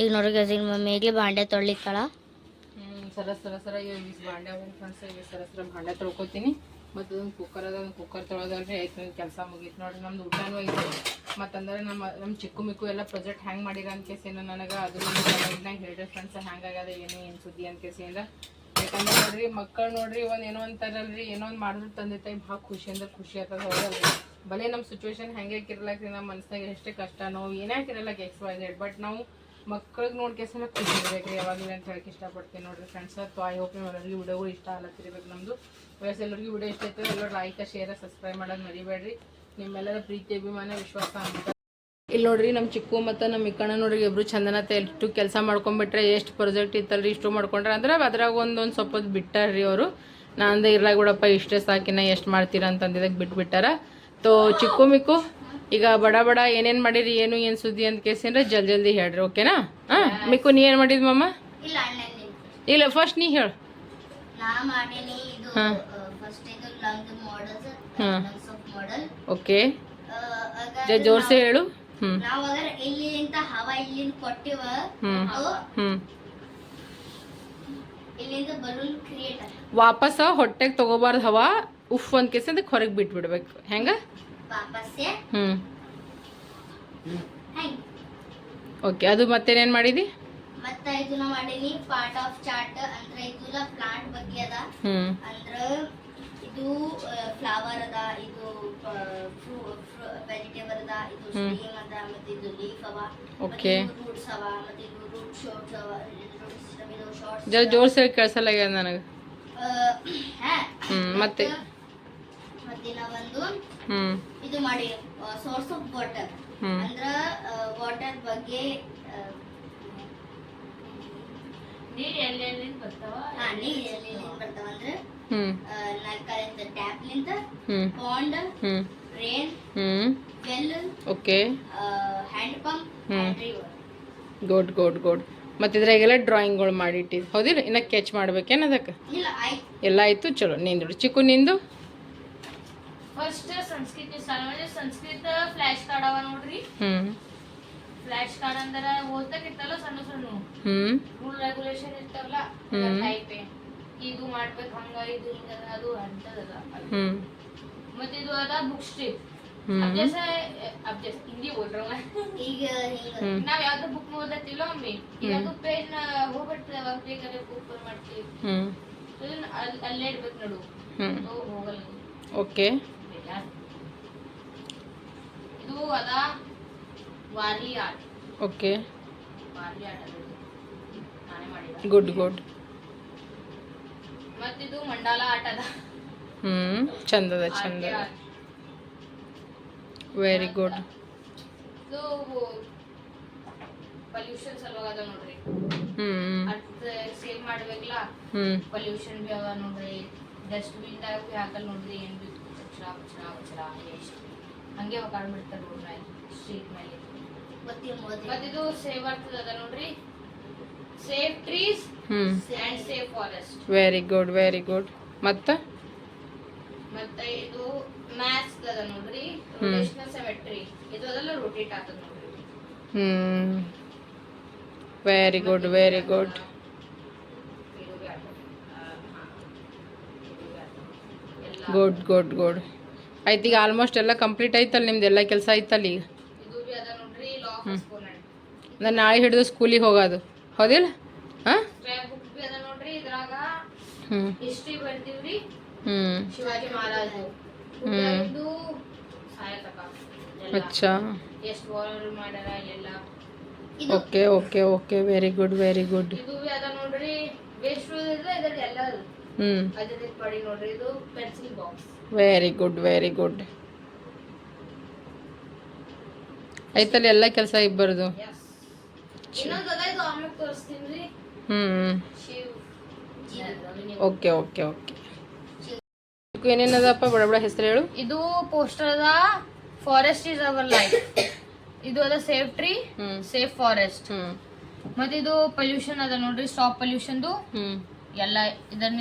S3: ಈಗ ನೋಡಿ ಮಮ್ಮಿ ಈಗಲೇ ಬಾಂಡೆ ತೊಳಿತಾಳ
S1: ಸರ ಸರ ಸರ ಬಾಂಡೆ ಈಗ ಸರ ಸರ ಬಾಂಡೆ ತೊಳ್ಕೊತೀನಿ. ಮತ್ತು ಅದೊಂದು ಕುಕ್ಕರ್ ಅದ ಒಂದು ಕುಕ್ಕರ್ ತೊಳೆದಲ್ರಿ. ಆಯ್ತು ನನ್ನ ಕೆಲಸ ಮುಗೀತು ನೋಡ್ರಿ. ನಮ್ದು ಊಟನೂ ಐತಿ ಮತ್ತಂದ್ರೆ ನಮ್ಮ ನಮ್ಮ ಚಿಕ್ಕು ಮಿಕ್ಕು ಎಲ್ಲ ಪ್ರೊಜೆಕ್ಟ್ ಹ್ಯಾಂಗ್ ಮಾಡಿರ ಅಂತ ಕೇಸಿಂದ ನನಗೆ ಅದು ಕಮೆಂಟ್ನಾಗ ಹೇಳ್ರಿ ಫ್ರೆಂಡ್ಸ್ ಹ್ಯಾಂಗಾಗ್ಯದ ಏನು ಏನು ಸುದ್ದಿ ಅಂತ ಕೇಸಿಂದ ಯಾಕಂದ್ರೆ ನೋಡ್ರಿ, ಮಕ್ಕಳು ನೋಡ್ರಿ, ಒಂದು ಏನೋ ಅಂತಾರಲ್ರಿ, ಏನೋ ಒಂದು ಮಾಡಿದ್ರು ತಂದೆ ತಾಯಿ ಭಾಳ ಖುಷಿ ಅಂದ್ರೆ ಖುಷಿ ಆಗ್ತದೆ, ಹೌದಲ್ರಿ. ಭಲೇ ನಮ್ಮ ಸಿಚುವೇಶನ್ ಹೆಂಗೆ ಇರಲಾಕ್ರಿ ನಮ್ಮ ಮನಸ್ಸಿನಾಗ ಎಷ್ಟೇ ಕಷ್ಟ, ನೋವು ಏನೇ ಇರಲ್ಲ ಎಕ್ಸ್ ವೈ ಬಟ್ ನಾವು ಮಕ್ಕಳಿಗೆ ನೋಡ್ಕೇಸನ ಖುಷಿ ಇರ್ಬೇಕ್ರಿ. ಯಾವಾಗಲೂ ಅಂತ ಹೇಳಕ್ಕೆ ಇಷ್ಟಪಡ್ತೀನಿ ನೋಡ್ರಿ ಫ್ರೆಂಡ್ಸ್ ಸೊ ಐ ಹೋಪ್ ನಿಮ್ಮೆಲ್ಲರಿಗೂ ವಿಡಿಯೋಗಳು ಇಷ್ಟ ಆಗತ್ತಿರ್ಬೇಕು ನಮ್ಮದು ವಯಸ್ಸು ಎಲ್ಲರಿಗೂ ವಿಡಿಯೋ ಇಷ್ಟ ಆಯ್ತು ಎಲ್ಲರೂ ಲೈಕ್ ಶೇರ್ ಸಬ್ಸ್ಕ್ರೈಬ್ ಮಾಡೋದು ಮರಿಬೇಡ್ರಿ. ನಿಮ್ಮೆಲ್ಲರ ಪ್ರೀತಿ, ಅಭಿಮಾನ, ವಿಶ್ವಾಸ ಅಂತ. ಇಲ್ಲಿ ನೋಡ್ರಿ ನಮ್ಮ ಚಿಕ್ಕು ಮತ್ತು ನಮ್ಮ ಇಕ್ಕಣ್ಣ ನೋಡ್ರಿ ಇಬ್ರು ಚಂದನತ ಎಷ್ಟು ಕೆಲಸ ಮಾಡ್ಕೊಂಡ್ಬಿಟ್ರೆ ಎಷ್ಟು ಪ್ರಾಜೆಕ್ಟ್ ಇತ್ತಲ್ರಿ, ಇಷ್ಟು ಮಾಡ್ಕೊಂಡ್ರೆ. ಅಂದ್ರೆ ಅದ್ರಾಗ ಒಂದೊಂದು ಸ್ವಲ್ಪ ಬಿಟ್ಟಾರ್ರಿ ಅವರು. ನಾನು ಇರ್ಲಾಗ ಬಿಡಪ್ಪ, ಇಷ್ಟೇ ಸಾಕಿನ, ಎಷ್ಟು ಮಾಡ್ತೀರಾ ಅಂತಂದಿದಾಗ ಬಿಟ್ಬಿಟ್ಟಾರ. ತೋ ಚಿಕ್ಕು ಮಿಕ್ಕು ಈಗ ಬಡ ಬಡ ಏನೇನು ಮಾಡಿರಿ ಏನು ಏನು ಸುದ್ದಿ ಅಂತ ಕೇಸಿಂದ್ರೆ ಜಲ್ ಜಲ್ದಿ ಹೇಳ್ರಿ ಓಕೆನಾ? ಹಾಂ ಮಿಕ್ಕು ನೀ ಏನು ಮಾಡಿದ್ ಮಮ್ಮ
S3: ಇಲ್ಲ
S1: ಫಸ್ಟ್ ನೀ ಹೇಳು. ಹಾಂ. ಹಾ. ಓಕೆ. ಜೋರ್ಸೆ ಹೇಳು. ಹ್ಞೂ ಹ್ಞೂ ವಾಪಸ್ ಹೊಟ್ಟೆಗೆ ತಗೋಬಾರ್ದು ಹವಾ ಉಫ್ ಒಂದ್ ಅದಕ್ಕೆ ಹೊರಗೆ ಬಿಟ್ಬಿಡ್ಬೇಕು. ಹೆಂಗೆ?
S3: ವಾಪಸ್ಸೆ?
S1: ಹ್ಞೂ
S3: ಹೆಂಗ್
S1: ಓಕೆ ಅದು ಮತ್ತೇನೇನು ಮಾಡಿದಿ?
S3: ಮತ್ತ ಇದನ್ನ ಮಾಡೀನಿ ಪಾರ್ಟ್ ಆಫ್ ಚಾರ್ಟ್ ಅಂದ್ರ ಇದೆಲ್ಲ ಪ್ಲಾಂಟ್ ಬಗ್ಗೆ ಅದ.
S1: ಹ್ಞೂ
S3: ಅಂದ್ರ ಇದು ಫ್ಲವರ್ ಅದ ಇದು ವೆಜಿಟೇಬಲ್ ಅದ ಇದು
S1: ಹ್ಮ್.
S3: ಸ್ಟೀಮ್ ಅದ ಮತ್ತೆ ಇದು ಲೀಫ್ ಅವ
S1: Okay.
S3: ರೂಟ್ಸ್ ಅವ ಮತ್ತೆ ಇದು ರೂಟ್ ಶಾರ್ಟ್ಸ್ ಅವ ರೂಟ್ ಸಿಸ್ಟಮ್ ಇದು ಶಾರ್ಟ್ಸ್
S1: ಜರ ಜೋರ್ಸಿ ಕೇಳಿಸಲ್ಲ ನನಗೆ. ಹ್ಮ್, ಮತ್ತೆ?
S3: ಮತ್ತಿನ ಒಂದು
S1: ಹ್ಞೂ
S3: ಇದು ಮಾಡಿ ಸೋರ್ಸ್ ಆಫ್ ವಾಟರ್
S1: ಹ್ಞೂ
S3: ಅಂದ್ರ ವಾಟರ್ ಬಗ್ಗೆ
S2: ನೀರ್ ಎಲ್ಲೆಲ್ಲಿ ಬರ್ತಾವ?
S3: ಹಾ ನೀರ್ ಎಲ್ಲಿಂದ ಬರ್ತಾವ ಅಂದ್ರೆ
S1: ಹ್ಞೂ
S3: ಟ್ಯಾಪ್ನಿಂದ
S1: ಹ್ಞೂ
S3: ಪಾಂಡ್
S1: ಹ್ಞೂ
S3: rain
S1: well
S3: okay. Hand
S1: pump.
S3: Hand river
S1: good good good ಮತ್ತು ಇದ್ರಾಗೆಲ್ಲ ಡ್ರಾಯಿಂಗ್ಗಳು ಮಾಡಿಟ್ಟಿದ್ದು ಹೌದಿಲ್ಲ? ಇನ್ನು ಕೆಚ್ ಮಾಡ್ಬೇಕೇನು ಅದಕ್ಕೆ
S3: ಇಲ್ಲ ಆಯ್ತು.
S1: ಎಲ್ಲ ಆಯಿತು ಚಲೋ. ನಿಂದು ಚಿಕ್ಕು ನಿಂದು?
S2: ಫಸ್ಟ್ ಸಂಸ್ಕೃತ ಮಾಡಿ ಸಂಸ್ಕೃತ ಫ್ಲಾಶ್ ಕಾರ್ಡ್ ಅವ ನೋಡ್ರಿ.
S1: ಹ್ಮ್.
S2: ಫ್ಲಾಶ್ ಕಾರ್ಡ್ ಅಂದ್ರ ಓದ್ತಾಕಿತ್ತಲ್ಲ ಸಣ್ಣ ಸಣ್ಣ.
S1: ಹ್ಞೂ
S2: ರೂಲ್ ರೆಗ್ಯುಲೇಷನ್ ಇರ್ತಾವಲ್ಲ
S1: ಹ್ಮ್.
S2: ಟೈಪ್ ಇದು ಮಾಡ್ಬೇಕು ಹಂಗ ಇದು ಹಿಂಗ ಅದು ಅಂತದಲ್ಲ.
S1: ಹ್ಮ್.
S2: ಮತ್ತೆ ಇದು ಅದ ಬುಕ್ ಸ್ಟ್ರಿಪ್ ಅಭ್ಯಾಸ ಅಭ್ಯಾಸ ಹಿಂದಿ ಓದ್ರವ
S3: ಈಗ
S2: ನಾವ್ ಯಾವ್ದು ಬುಕ್ ಓದತ್ತಿಲ್ಲ ಒಮ್ಮೆ. ಯಾವ್ದು ಪೇಜ್ನ ಹೋಗ್ಬಿಡ್ತೇವೆ ಅವಾಗ ಬೇಕಾದ್ರೆ ಬುಕ್ ಮಾಡ್ತೀವಿ. ಅಲ್ಲೇ ಇಡ್ಬೇಕು ನೋಡು. ಹೋಗಲ್ಲ.
S1: ಓಕೆ
S2: ಇದು ಅದ Warli art
S1: okay.
S2: Warli art ಅದು. ನಾನೇ ಮಾಡಿದ
S1: ಗುಡ್ ಗುಡ್.
S2: ಮತ್ತಿದು ಮಂಡಾಲ ಆಟ ಅದ.
S1: ಹ್ಮ್ ಚಂದದ ಚಂದ ವೆರಿ ಗುಡ್
S2: ಇದು ಪೊಲ್ಯೂಷನ್ ಸಲುವಾಗ ಅದ ನೋಡ್ರಿ.
S1: ಹ್ಮ್.
S2: ಅದ್ ಸೇವ್ ಮಾಡ್ಬೇಕಲ್ಲ?
S1: ಹ್ಮ್.
S2: ಪೊಲ್ಯೂಷನ್ ಬಿ ಅವ ನೋಡ್ರಿ. ಡಸ್ಟ್ಬಿನ್ ದಾಗ ಬಿ ಹಾಕಲ್ ನೋಡ್ರಿ ಏನ್ ಬಿ ಕಚ್ರ ಕಚ್ರ ಕಚ್ರ ಎಷ್ಟು? ಹಂಗೆ ಒಕಾಡ್ ಬಿಡ್ತಾರೆ ರೋಡ್ ಮೇಲೆ ಸ್ಟ್ರೀಟ್ ಮೇಲೆ ಮತ್ತಿದು ಸೇವ್ ಆಗ್ತದ ಅದ ನೋಡ್ರಿ? ಸೇವ್ ಟ್ರೀಸ್
S1: ಹ್ಞೂ
S2: and save forest
S1: very good very good ಮತ್ತ?
S2: ಮತ್ತೆ ಇದು ಮ್ಯಾಥ್ಸ್ ಅದ ನೋಡ್ರಿ? ರೊಟೇಷನಲ್ ಸೆಮೆಟ್ರಿ ಇದು ಅದೆಲ್ಲ ರೊಟೇಟ್ ಆಗ್ತದ ನೋಡ್ರಿ.
S1: ಹ್ಮ್. ವೆರಿ ಗುಡ್ ವೆರಿ ಗುಡ್
S2: ಇದು ಬಿ ಆಗ್ತದ. ಆ, ಹಾ. ಇದು ಬಿ ಆಗ್ತದ. ಎಲ್ಲ
S1: ಗುಡ್ ಗುಡ್ ಗುಡ್ ಆಯ್ತು ಈಗ ಆಲ್ಮೋಸ್ಟ್ ಎಲ್ಲ ಕಂಪ್ಲೀಟ್ ಆಯ್ತಲ್ಲ ನಿಮ್ದು? ಕೆಲಸ ಆಯ್ತಲ್ಲ ಈಗ?
S2: ಹ್ಞೂ
S1: ನಾನು ನಾಳೆ ಹಿಡಿದು ಸ್ಕೂಲಿಗೆ ಹೋಗೋದು. ಹೌದಿಲ್ಲ? ಹಾಂ? ಹ್ಞೂ ಹ್ಞೂ
S2: ಹ್ಞೂ
S1: ಅಚ್ಚಾ. Okay okay okay very good
S2: very good very good very good ಐತಲ್ಲಿ ಎಲ್ಲ
S1: ಕೆಲಸ ಇಬ್ಬರದು? ಹ್ಞೂ ಓಕೆ ಓಕೆ ಓಕೆ. ಏನೇನದಪ್ಪ ಬಡ ಬಡ ಹೆಸರು ಹೇಳು.
S2: ಇದು ಪೋಸ್ಟರ್ ಅದ ಫಾರೆಸ್ಟ್ ಇಸ್ ಅವರ್ ಲೈಫ್ ಇದು ಅದ ಸೇಫ್ ಟ್ರೀ
S1: ಹ್ಞೂ
S2: ಸೇಫ್ ಫಾರೆಸ್ಟ್
S1: ಹ್ಞೂ
S2: ಮತ್ತೆ ಇದು ಪೊಲ್ಯೂಷನ್ ಅದ ನೋಡ್ರಿ ಸ್ಟಾಪ್ ಪೊಲ್ಯೂಷನ್ದು
S1: ಹ್ಞೂ
S2: ಎಲ್ಲ ಇದನ್ನ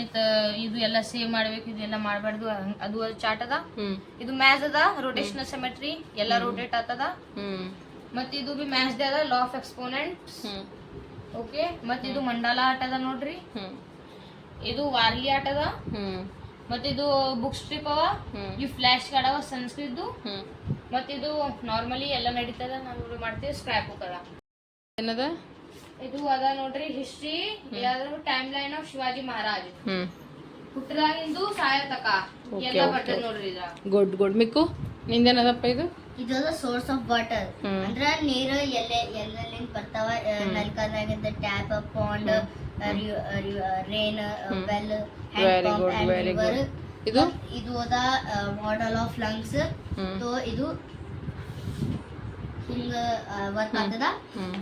S2: ಇದು ಎಲ್ಲ ಸೇವ್ ಮಾಡ್ಬೇಕು ಇದೆಲ್ಲ ಮಾಡಬಾರ್ದು ಅದು ಚಾರ್ಟ್ ಅದ ಇದು ಮ್ಯಾಚ್ ಅದ ರೊಟೇಷನಲ್ ಸೆಮೆಟ್ರಿ ಎಲ್ಲ ರೋಟೇಟ್
S1: ಆತದ
S2: ಮತ್ತೆ ಇದು ಬಿ ಮ್ಯಾಚ್ ಅದ ಲಾ ಆಫ್ ಎಕ್ಸ್ಪೋನೆಂಟ್ ಓಕೆ ಮತ್ತೆ ಇದು ಮಂಡಲ ಆಟ ಅದ ನೋಡ್ರಿ. ಇದು ವಾರ್ಲಿ ಆಟ ಅದ. ಮತ್ತೆ ಇದು ಬುಕ್ ಸ್ಟ್ರಿಪ್ ಅವ. ಈ ಫ್ಲಾಶ್ ಕಾರ್ಡ್ ಅವ ಸಂಸ್ಕೃತ
S1: ಹ್ಞೂ
S2: ಮತ್ತಿದು ನಾರ್ಮಲಿ ಎಲ್ಲ ನಡೀತದ ನಾವು ಮಾಡ್ತೀವಿ ಸ್ಕ್ರಾಪ್ ಅದ.
S1: ಏನದ?
S2: ಇದು ಅದ ನೋಡ್ರಿ ಹಿಸ್ಟ್ರಿ ಯಾವ್ದು timeline of Shivaji Maharaj.
S1: ಹ್ಮ್.
S2: ಹುಟ್ಟದಾಗಿಂದು ಸಾಯೋ ತಕ
S1: Okay,
S2: ಎಲ್ಲ
S1: ಬಟ್ಟೆ
S2: ಬರ್ತದ. ನೋಡ್ರಿ ಇದ
S1: ಗುಡ್ ಗುಡ್ ಮಿಕ್ಕು ನಿಂದೇನದಪ್ಪ ಇದು?
S3: ಇದು ಸೋರ್ಸ್ ಆಫ್ ವಾಟರ್
S1: ಹ್ಮ್.
S3: ಅಂದ್ರ ನೀರು ಎಲ್ಲೆ ಎಲ್ಲ ಬರ್ತಾವ ನಲ್ಕಾದಾಗಿಂದ tap pond rain well
S1: Very good, very good ಇದು?
S3: ಇದು ಅದ ಮಾಡೆಲ್ ಆಫ್ ಲಂಗ್ಸ್
S1: ಹ್ಮ್.
S3: ಸೊ ಇದು ಹಿಂಗ ವರ್ಕ್ ಆಗ್ತದ.
S1: ಹ್ಮ್.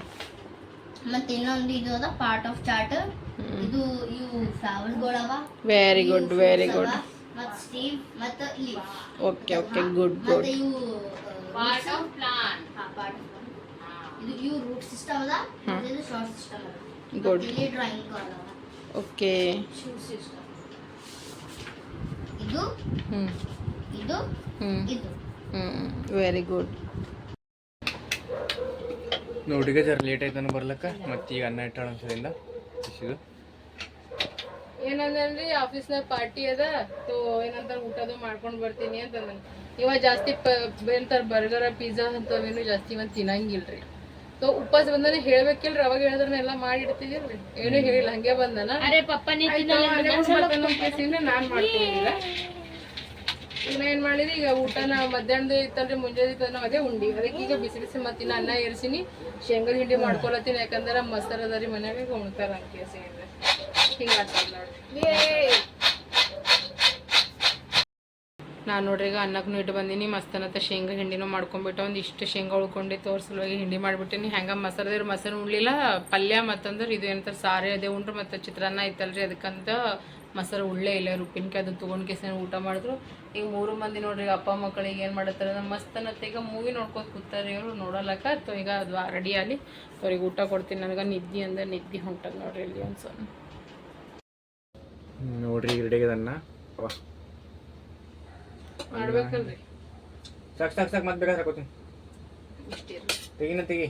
S3: ಮತ್ತೆ ಇನ್ನೊಂದು ಇದು ಅದ ಪಾರ್ಟ್ ಆಫ್ ಚಾರ್ಟ್
S1: ಹ್ಮ್.
S3: ಇದು ಇವು ಫ್ಲವರ್ಸ್ ಗಳವ
S1: ವೆರಿ ಗುಡ್ ವೆರಿ ಗುಡ್
S3: ಮತ್ತೆ ಸ್ಟೀವ್ ಮತ್ತೆ ಲೀವ್
S1: ಓಕೆ ಓಕೆ ಗುಡ್ ಗುಡ್
S3: ಮತ್ತೆ ಇವು
S2: ಪಾರ್ಟ್ ಆಫ್ ಪ್ಲಾನ್
S3: ಪಾರ್ಟ್ ಇದು ಇವು ರೂಟ್ ಸಿಸ್ಟಮ್ ಅದ. ಮತ್ತೆ ಇದು ಶಾರ್ಟ್ ಸಿಸ್ಟಮ್ ಅದ.
S1: Good.
S3: ಮತ್ತೆ ಇಲ್ಲಿ ಡ್ರಾಯಿಂಗ್ ಅದಾವ
S1: ಓಕೆ
S2: ಶೂ ಸಿಸ್ಟಮ್
S3: ಇದು
S1: ಹ್ಮ್.
S3: ಇದು
S1: ಹ್ಮ್.
S3: ಇದು.
S1: ಹ್ಮ್. ವೆರಿ ಗುಡ್
S4: ನೋಡಿಗೆ ಜರ ಲೇಟ್ ಆಯ್ತಾನ ಬರ್ಲಕ್ಕ. ಮತ್ತೆ ಈಗ ಅನ್ನ ಇಟ್ಟಾಳ ಅನ್ಸದಿಂದ ಇಸಿದು
S1: ಏನಂದ್ರಿ ಆಫೀಸ್ನಾಗ ಪಾರ್ಟಿ ಅದ ತೋ ಏನಂತಾರ ಊಟದು ಮಾಡ್ಕೊಂಡು ಬರ್ತೀನಿ ಅಂತ ಇವ ಜಾಸ್ತಿ ಏನಂತಾರ ಬರ್ಗರ ಪಿಜ್ಜಾ ಅಂತವೇನು ಜಾಸ್ತಿ ಇವನ್ ತಿನ್ನಂಗಿಲ್ರಿ. ಸೊ ಉಪವಾಸ ಬಂದನೆ ಹೇಳ್ಬೇಕಿಲ್ರಿ ಅವಾಗ ಹೇಳಿದ್ರೆ ಎಲ್ಲ ಮಾಡಿ ಇಡ್ತಿದಿಲ್ರಿ ಏನು ಹೇಳಿಲ್ಲ ಹಂಗೆ ಬಂದನ.
S2: ಅರೆ ಪಪ್ಪ ನೀ
S1: ನಾನ್ ಮಾಡ್ತೀನಿ ಈಗ. ಈಗ ನಾ ಏನ್ ಮಾಡಿದ್ರಿ? ಈಗ ಊಟನ ಮಧ್ಯಾಹ್ನದ ಇತ್ತಲ್ರಿ, ಮುಂಜಾನೆ ಇತ್ತಲ್ಲ ಅದೇ ಉಂಡಿ. ಅದಕ್ಕೆ ಈಗ ಬಿಸಿ ಬಿಸಿ ಮತ್ತಿನ ಅನ್ನ ಏರ್ಸಿನಿ. ಶೇಂಗದ ಹಿಂಡಿ ಮಾಡ್ಕೊಳತ್ತೀನಿ, ಯಾಕಂದ್ರೆ ಮೊಸರು ಅದ ರೀ ಮನ್ಯಾಗ ಉಣ್ತಾರ ನೋಡಿ ನಾನು ನೋಡ್ರಿ, ಈಗ ಅನ್ನಕ್ಕೂ ಇಟ್ಟು ಬಂದೀನಿ ಮಸ್ತನತ್ತ ಶೇಂಗಾ ಹಿಂಡಿನೂ ಮಾಡ್ಕೊಂಡ್ಬಿಟ್ಟು ಒಂದು ಇಷ್ಟು ಶೇಂಗಾ ಉಳ್ಕೊಂಡು ತೋರ್ಸಲುವಾಗಿ ಹಿಂಡಿ ಮಾಡಿಬಿಟ್ಟಿನಿ. ಹೆಂಗೆ ಮಸಾಲದ್ರ ಮೊಸರು ಉಣ್ಲಿಲ್ಲ. ಪಲ್ಯ ಮತ್ತಂದ್ರೆ ಇದು ಏನಂತಾರೆ, ಸಾರಿ ಅದೇ ಉಂಡ್ರೆ, ಮತ್ತು ಚಿತ್ರಾನ್ನ ಐತಲ್ರಿ ಅದಕ್ಕಂತ ಮೊಸರು ಉಳ್ಳೇ ಇಲ್ಲ ಉಪ್ಪಿನಕಾಯಿ ಅದು ತೊಗೊಂಡು ಕೇಸಿನ ಊಟ ಮಾಡಿದ್ರು. ಈಗ ಮೂರು ಮಂದಿ ನೋಡ್ರಿ ಅಪ್ಪ ಮಕ್ಕಳಿಗೆ ಏನು ಮಾಡತ್ತಾರ ಮಸ್ತನತ್ತ. ಈಗ ಮೂವಿ ನೋಡ್ಕೊತ ಕೂತಾರೆ ಇವರು ನೋಡಲಕ್ಕ ತೊ ಈಗ ಅದು ರೆಡಿ ಆಗಲಿ. ಅವ್ರಿಗೆ ಊಟ ಕೊಡ್ತೀನಿ ನನಗೆ ನಿದ್ದೆ ಅಂದ್ರೆ ನಿದ್ದೆ ಹೊಂಟದ ನೋಡ್ರಿ ಇಲ್ಲಿ ಒಂದು ಸಣ್ಣ
S4: ನೋಡ್ರಿ ಈಗ ರೆಡಿ ಆಗ್ಯದ ಅನ್ನ ಅವ
S1: ಮಾಡ್ಬೇಕಲ್ರಿ.
S4: ಸಾಕು ಸಾಕು ಸಾಕು ಮತ್ತೆ ಬೇಕಾದ್ರೆ ಹಾಕೋತೀನಿ
S1: ಇಷ್ಟಿರ್ಲಿ
S4: ತೆಗಿನ ತೆಗಿ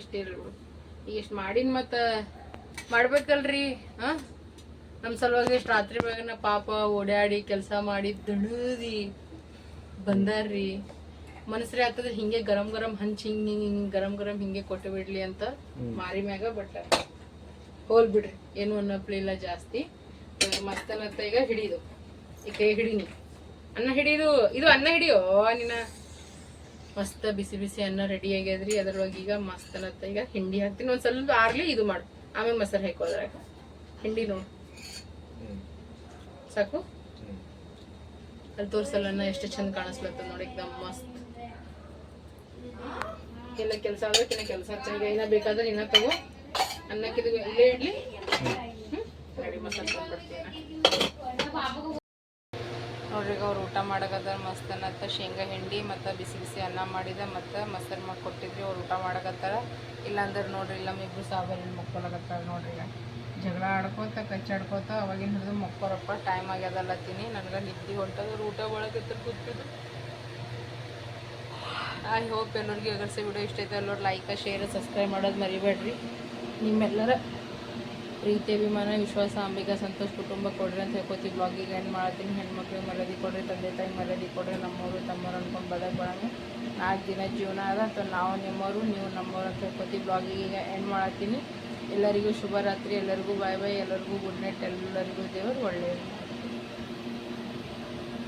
S1: ಇಷ್ಟಿರ್ಲಿ ಈಗ ಇಷ್ಟು ಮಾಡಿನ ಮತ್ತು ಮಾಡ್ಬೇಕಲ್ರಿ ಹಾಂ? ನಮ್ಮ ಸಲುವಾಗಿ ಇಷ್ಟು ರಾತ್ರಿ ಬೆಳಗಿನ ಪಾಪ ಓಡಾಡಿ ಕೆಲಸ ಮಾಡಿ ದಣದಿ ಬಂದಾರ್ರಿ. ಮನಸ್ರಿ ಆಗ್ತದೆ ಹಿಂಗೆ ಗರಂ ಗರಂ ಹಂಚ್ ಹಿಂಗೆ ಹಿಂಗೆ ಹಿಂಗೆ ಗರಂ ಗರಂ ಹಿಂಗೆ ಕೊಟ್ಟು ಬಿಡ್ಲಿ ಅಂತ ಮಾರಿ ಮ್ಯಾಗ ಬಟ್ ಹೋಲ್ ಬಿಡ್ರಿ ಏನು ಅನ್ನಪ್ಲಿಲ್ಲ ಜಾಸ್ತಿ. ಮಸ್ತನತ್ತ ಈಗ ಹಿಡಿದು. ಈ ಕೈ ಹಿಡೀನಿ. ಅನ್ನ ಹಿಡಿದು ಇದು ಅನ್ನ ಹಿಡಿಯೋ? ನಿನ್ನ ಮಸ್ತ್ ಬಿಸಿ ಬಿಸಿ ಅನ್ನ ರೆಡಿ ಆಗ್ಯದ್ರಿ. ಅದ್ರೊಳಗೆ ಈಗ ಮಸ್ತನತ್ತ ಈಗ ಹಿಂಡಿ ಹಾಕ್ತೀನಿ. ಒಂದ್ಸಲ ಸ್ವಲ್ಪ ಆರ್ಲಿ ಇದು ಮಾಡು. ಆಮೇಲೆ ಮೊಸರು ಹಾಕೋದ್ರಾಗ ಹಿಂಡಿ ನೋಡು. ಸಾಕು? ಅಲ್ಲಿ ತೋರಿಸಲ್ಲ ಎಷ್ಟು ಚಂದ ಕಾಣಿಸ್ಲತ್ತ ನೋಡಿ ಎಕ್ದಮ್ ಮಸ್ತ್. ಎಲ್ಲ ಕೆಲಸ ಆದ್ರೆ ಇನ್ನ ಕೆಲಸ ಚೆನ್ನಾಗಿ ಏನ ಬೇಕಾದ್ರೆ ಇನ್ನ ತಗೋ. ಅನ್ನಕ್ಕಿದ ಇಲ್ಲೇ ಇಡ್ಲಿ. ರೆಡಿ ಮಸಾಲೆ ಅವ್ರು ಊಟ ಮಾಡಕತ್ತಾರ ಮಸ್ತ್ ಅನ್ನತ್ತ. ಶೇಂಗಾ ಹಿಂಡಿ ಮತ್ತು ಬಿಸಿ ಬಿಸಿ ಅನ್ನ ಮಾಡಿದ ಮತ್ತು ಮೊಸರು ಮಾಡಿ ಕೊಟ್ಟಿದ್ರಿ ಅವ್ರು ಊಟ ಮಾಡಕತ್ತಾರ. ಇಲ್ಲಾಂದ್ರೆ ನೋಡ್ರಿ ಇಲ್ಲ ಇಬ್ಬರು ಸಾವಿರ ಹೆಣ್ಮಕ್ಳು ನೋಡ್ರಿ ಜಗಳ ಆಡ್ಕೋತ ಕಚ್ಚಾಡ್ಕೋತ ಅವಾಗಿನ ಹಿಡಿದು ಮಕ್ಕೋರಪ್ಪ ಟೈಮ್ ಆಗ್ಯದಲ್ಲತ್ತೀನಿ ನನಗೆ ನಿದ್ದೆ ಹೊಂಟದ, ಊಟ ಒಳಗೆ ಕೂತಿದ್ದು. ಐ ಹೋಪ್ ಎಲ್ಲರಿಗೆ ಅಗರ್ಸೆ ವಿಡಿಯೋ ಇಷ್ಟ ಐತೆ ಎಲ್ಲರೂ ಲೈಕ್ ಶೇರ್ ಸಬ್ಸ್ಕ್ರೈಬ್ ಮಾಡೋದು ಮರಿಬೇಡ್ರಿ. ನಿಮ್ಮೆಲ್ಲರ ಪ್ರೀತಿ, ಅಭಿಮಾನ, ವಿಶ್ವಾಸ ಅಂಬಿಕಾ ಸಂತೋಷ ಕುಟುಂಬ ಕೊಡ್ರಿ ಅಂತ ಹೇಳ್ಕೊತೀವಿ. ಬ್ಲಾಗಿಗೆ ಎಂಡ್ ಮಾಡ್ತೀನಿ. ಹೆಣ್ಮಕ್ಳಿಗೆ ಮರ್ಯಾದೆ ಕೊಡ್ರಿ, ತಂದೆ ತಾಯಿ ಮರ್ಯಾದೆ ಕೊಡ್ರಿ, ನಮ್ಮವರು, ತಮ್ಮವ್ರು ಅನ್ಕೊಂಡು ಬದಕ್ ಬರಂಗೆ ನಾಲ್ಕು ದಿನ ಜೀವನ ಅದ. ಅಥವಾ ನಾವು ನಿಮ್ಮವರು, ನೀವು ನಮ್ಮವ್ರು ಅಂತ ಹೇಳ್ಕೊತೀವಿ. ಬ್ಲಾಗಿಗೆ ಏನು ಮಾಡ್ತೀನಿ. ಎಲ್ಲರಿಗೂ ಶುಭರಾತ್ರಿ ಎಲ್ಲರಿಗೂ ಬಾಯ್ ಬಾಯ್ ಎಲ್ಲರಿಗೂ ಗುಡ್ ನೈಟ್ ಎಲ್ಲರಿಗೂ ದೇವರು ಒಳ್ಳೆಯದು.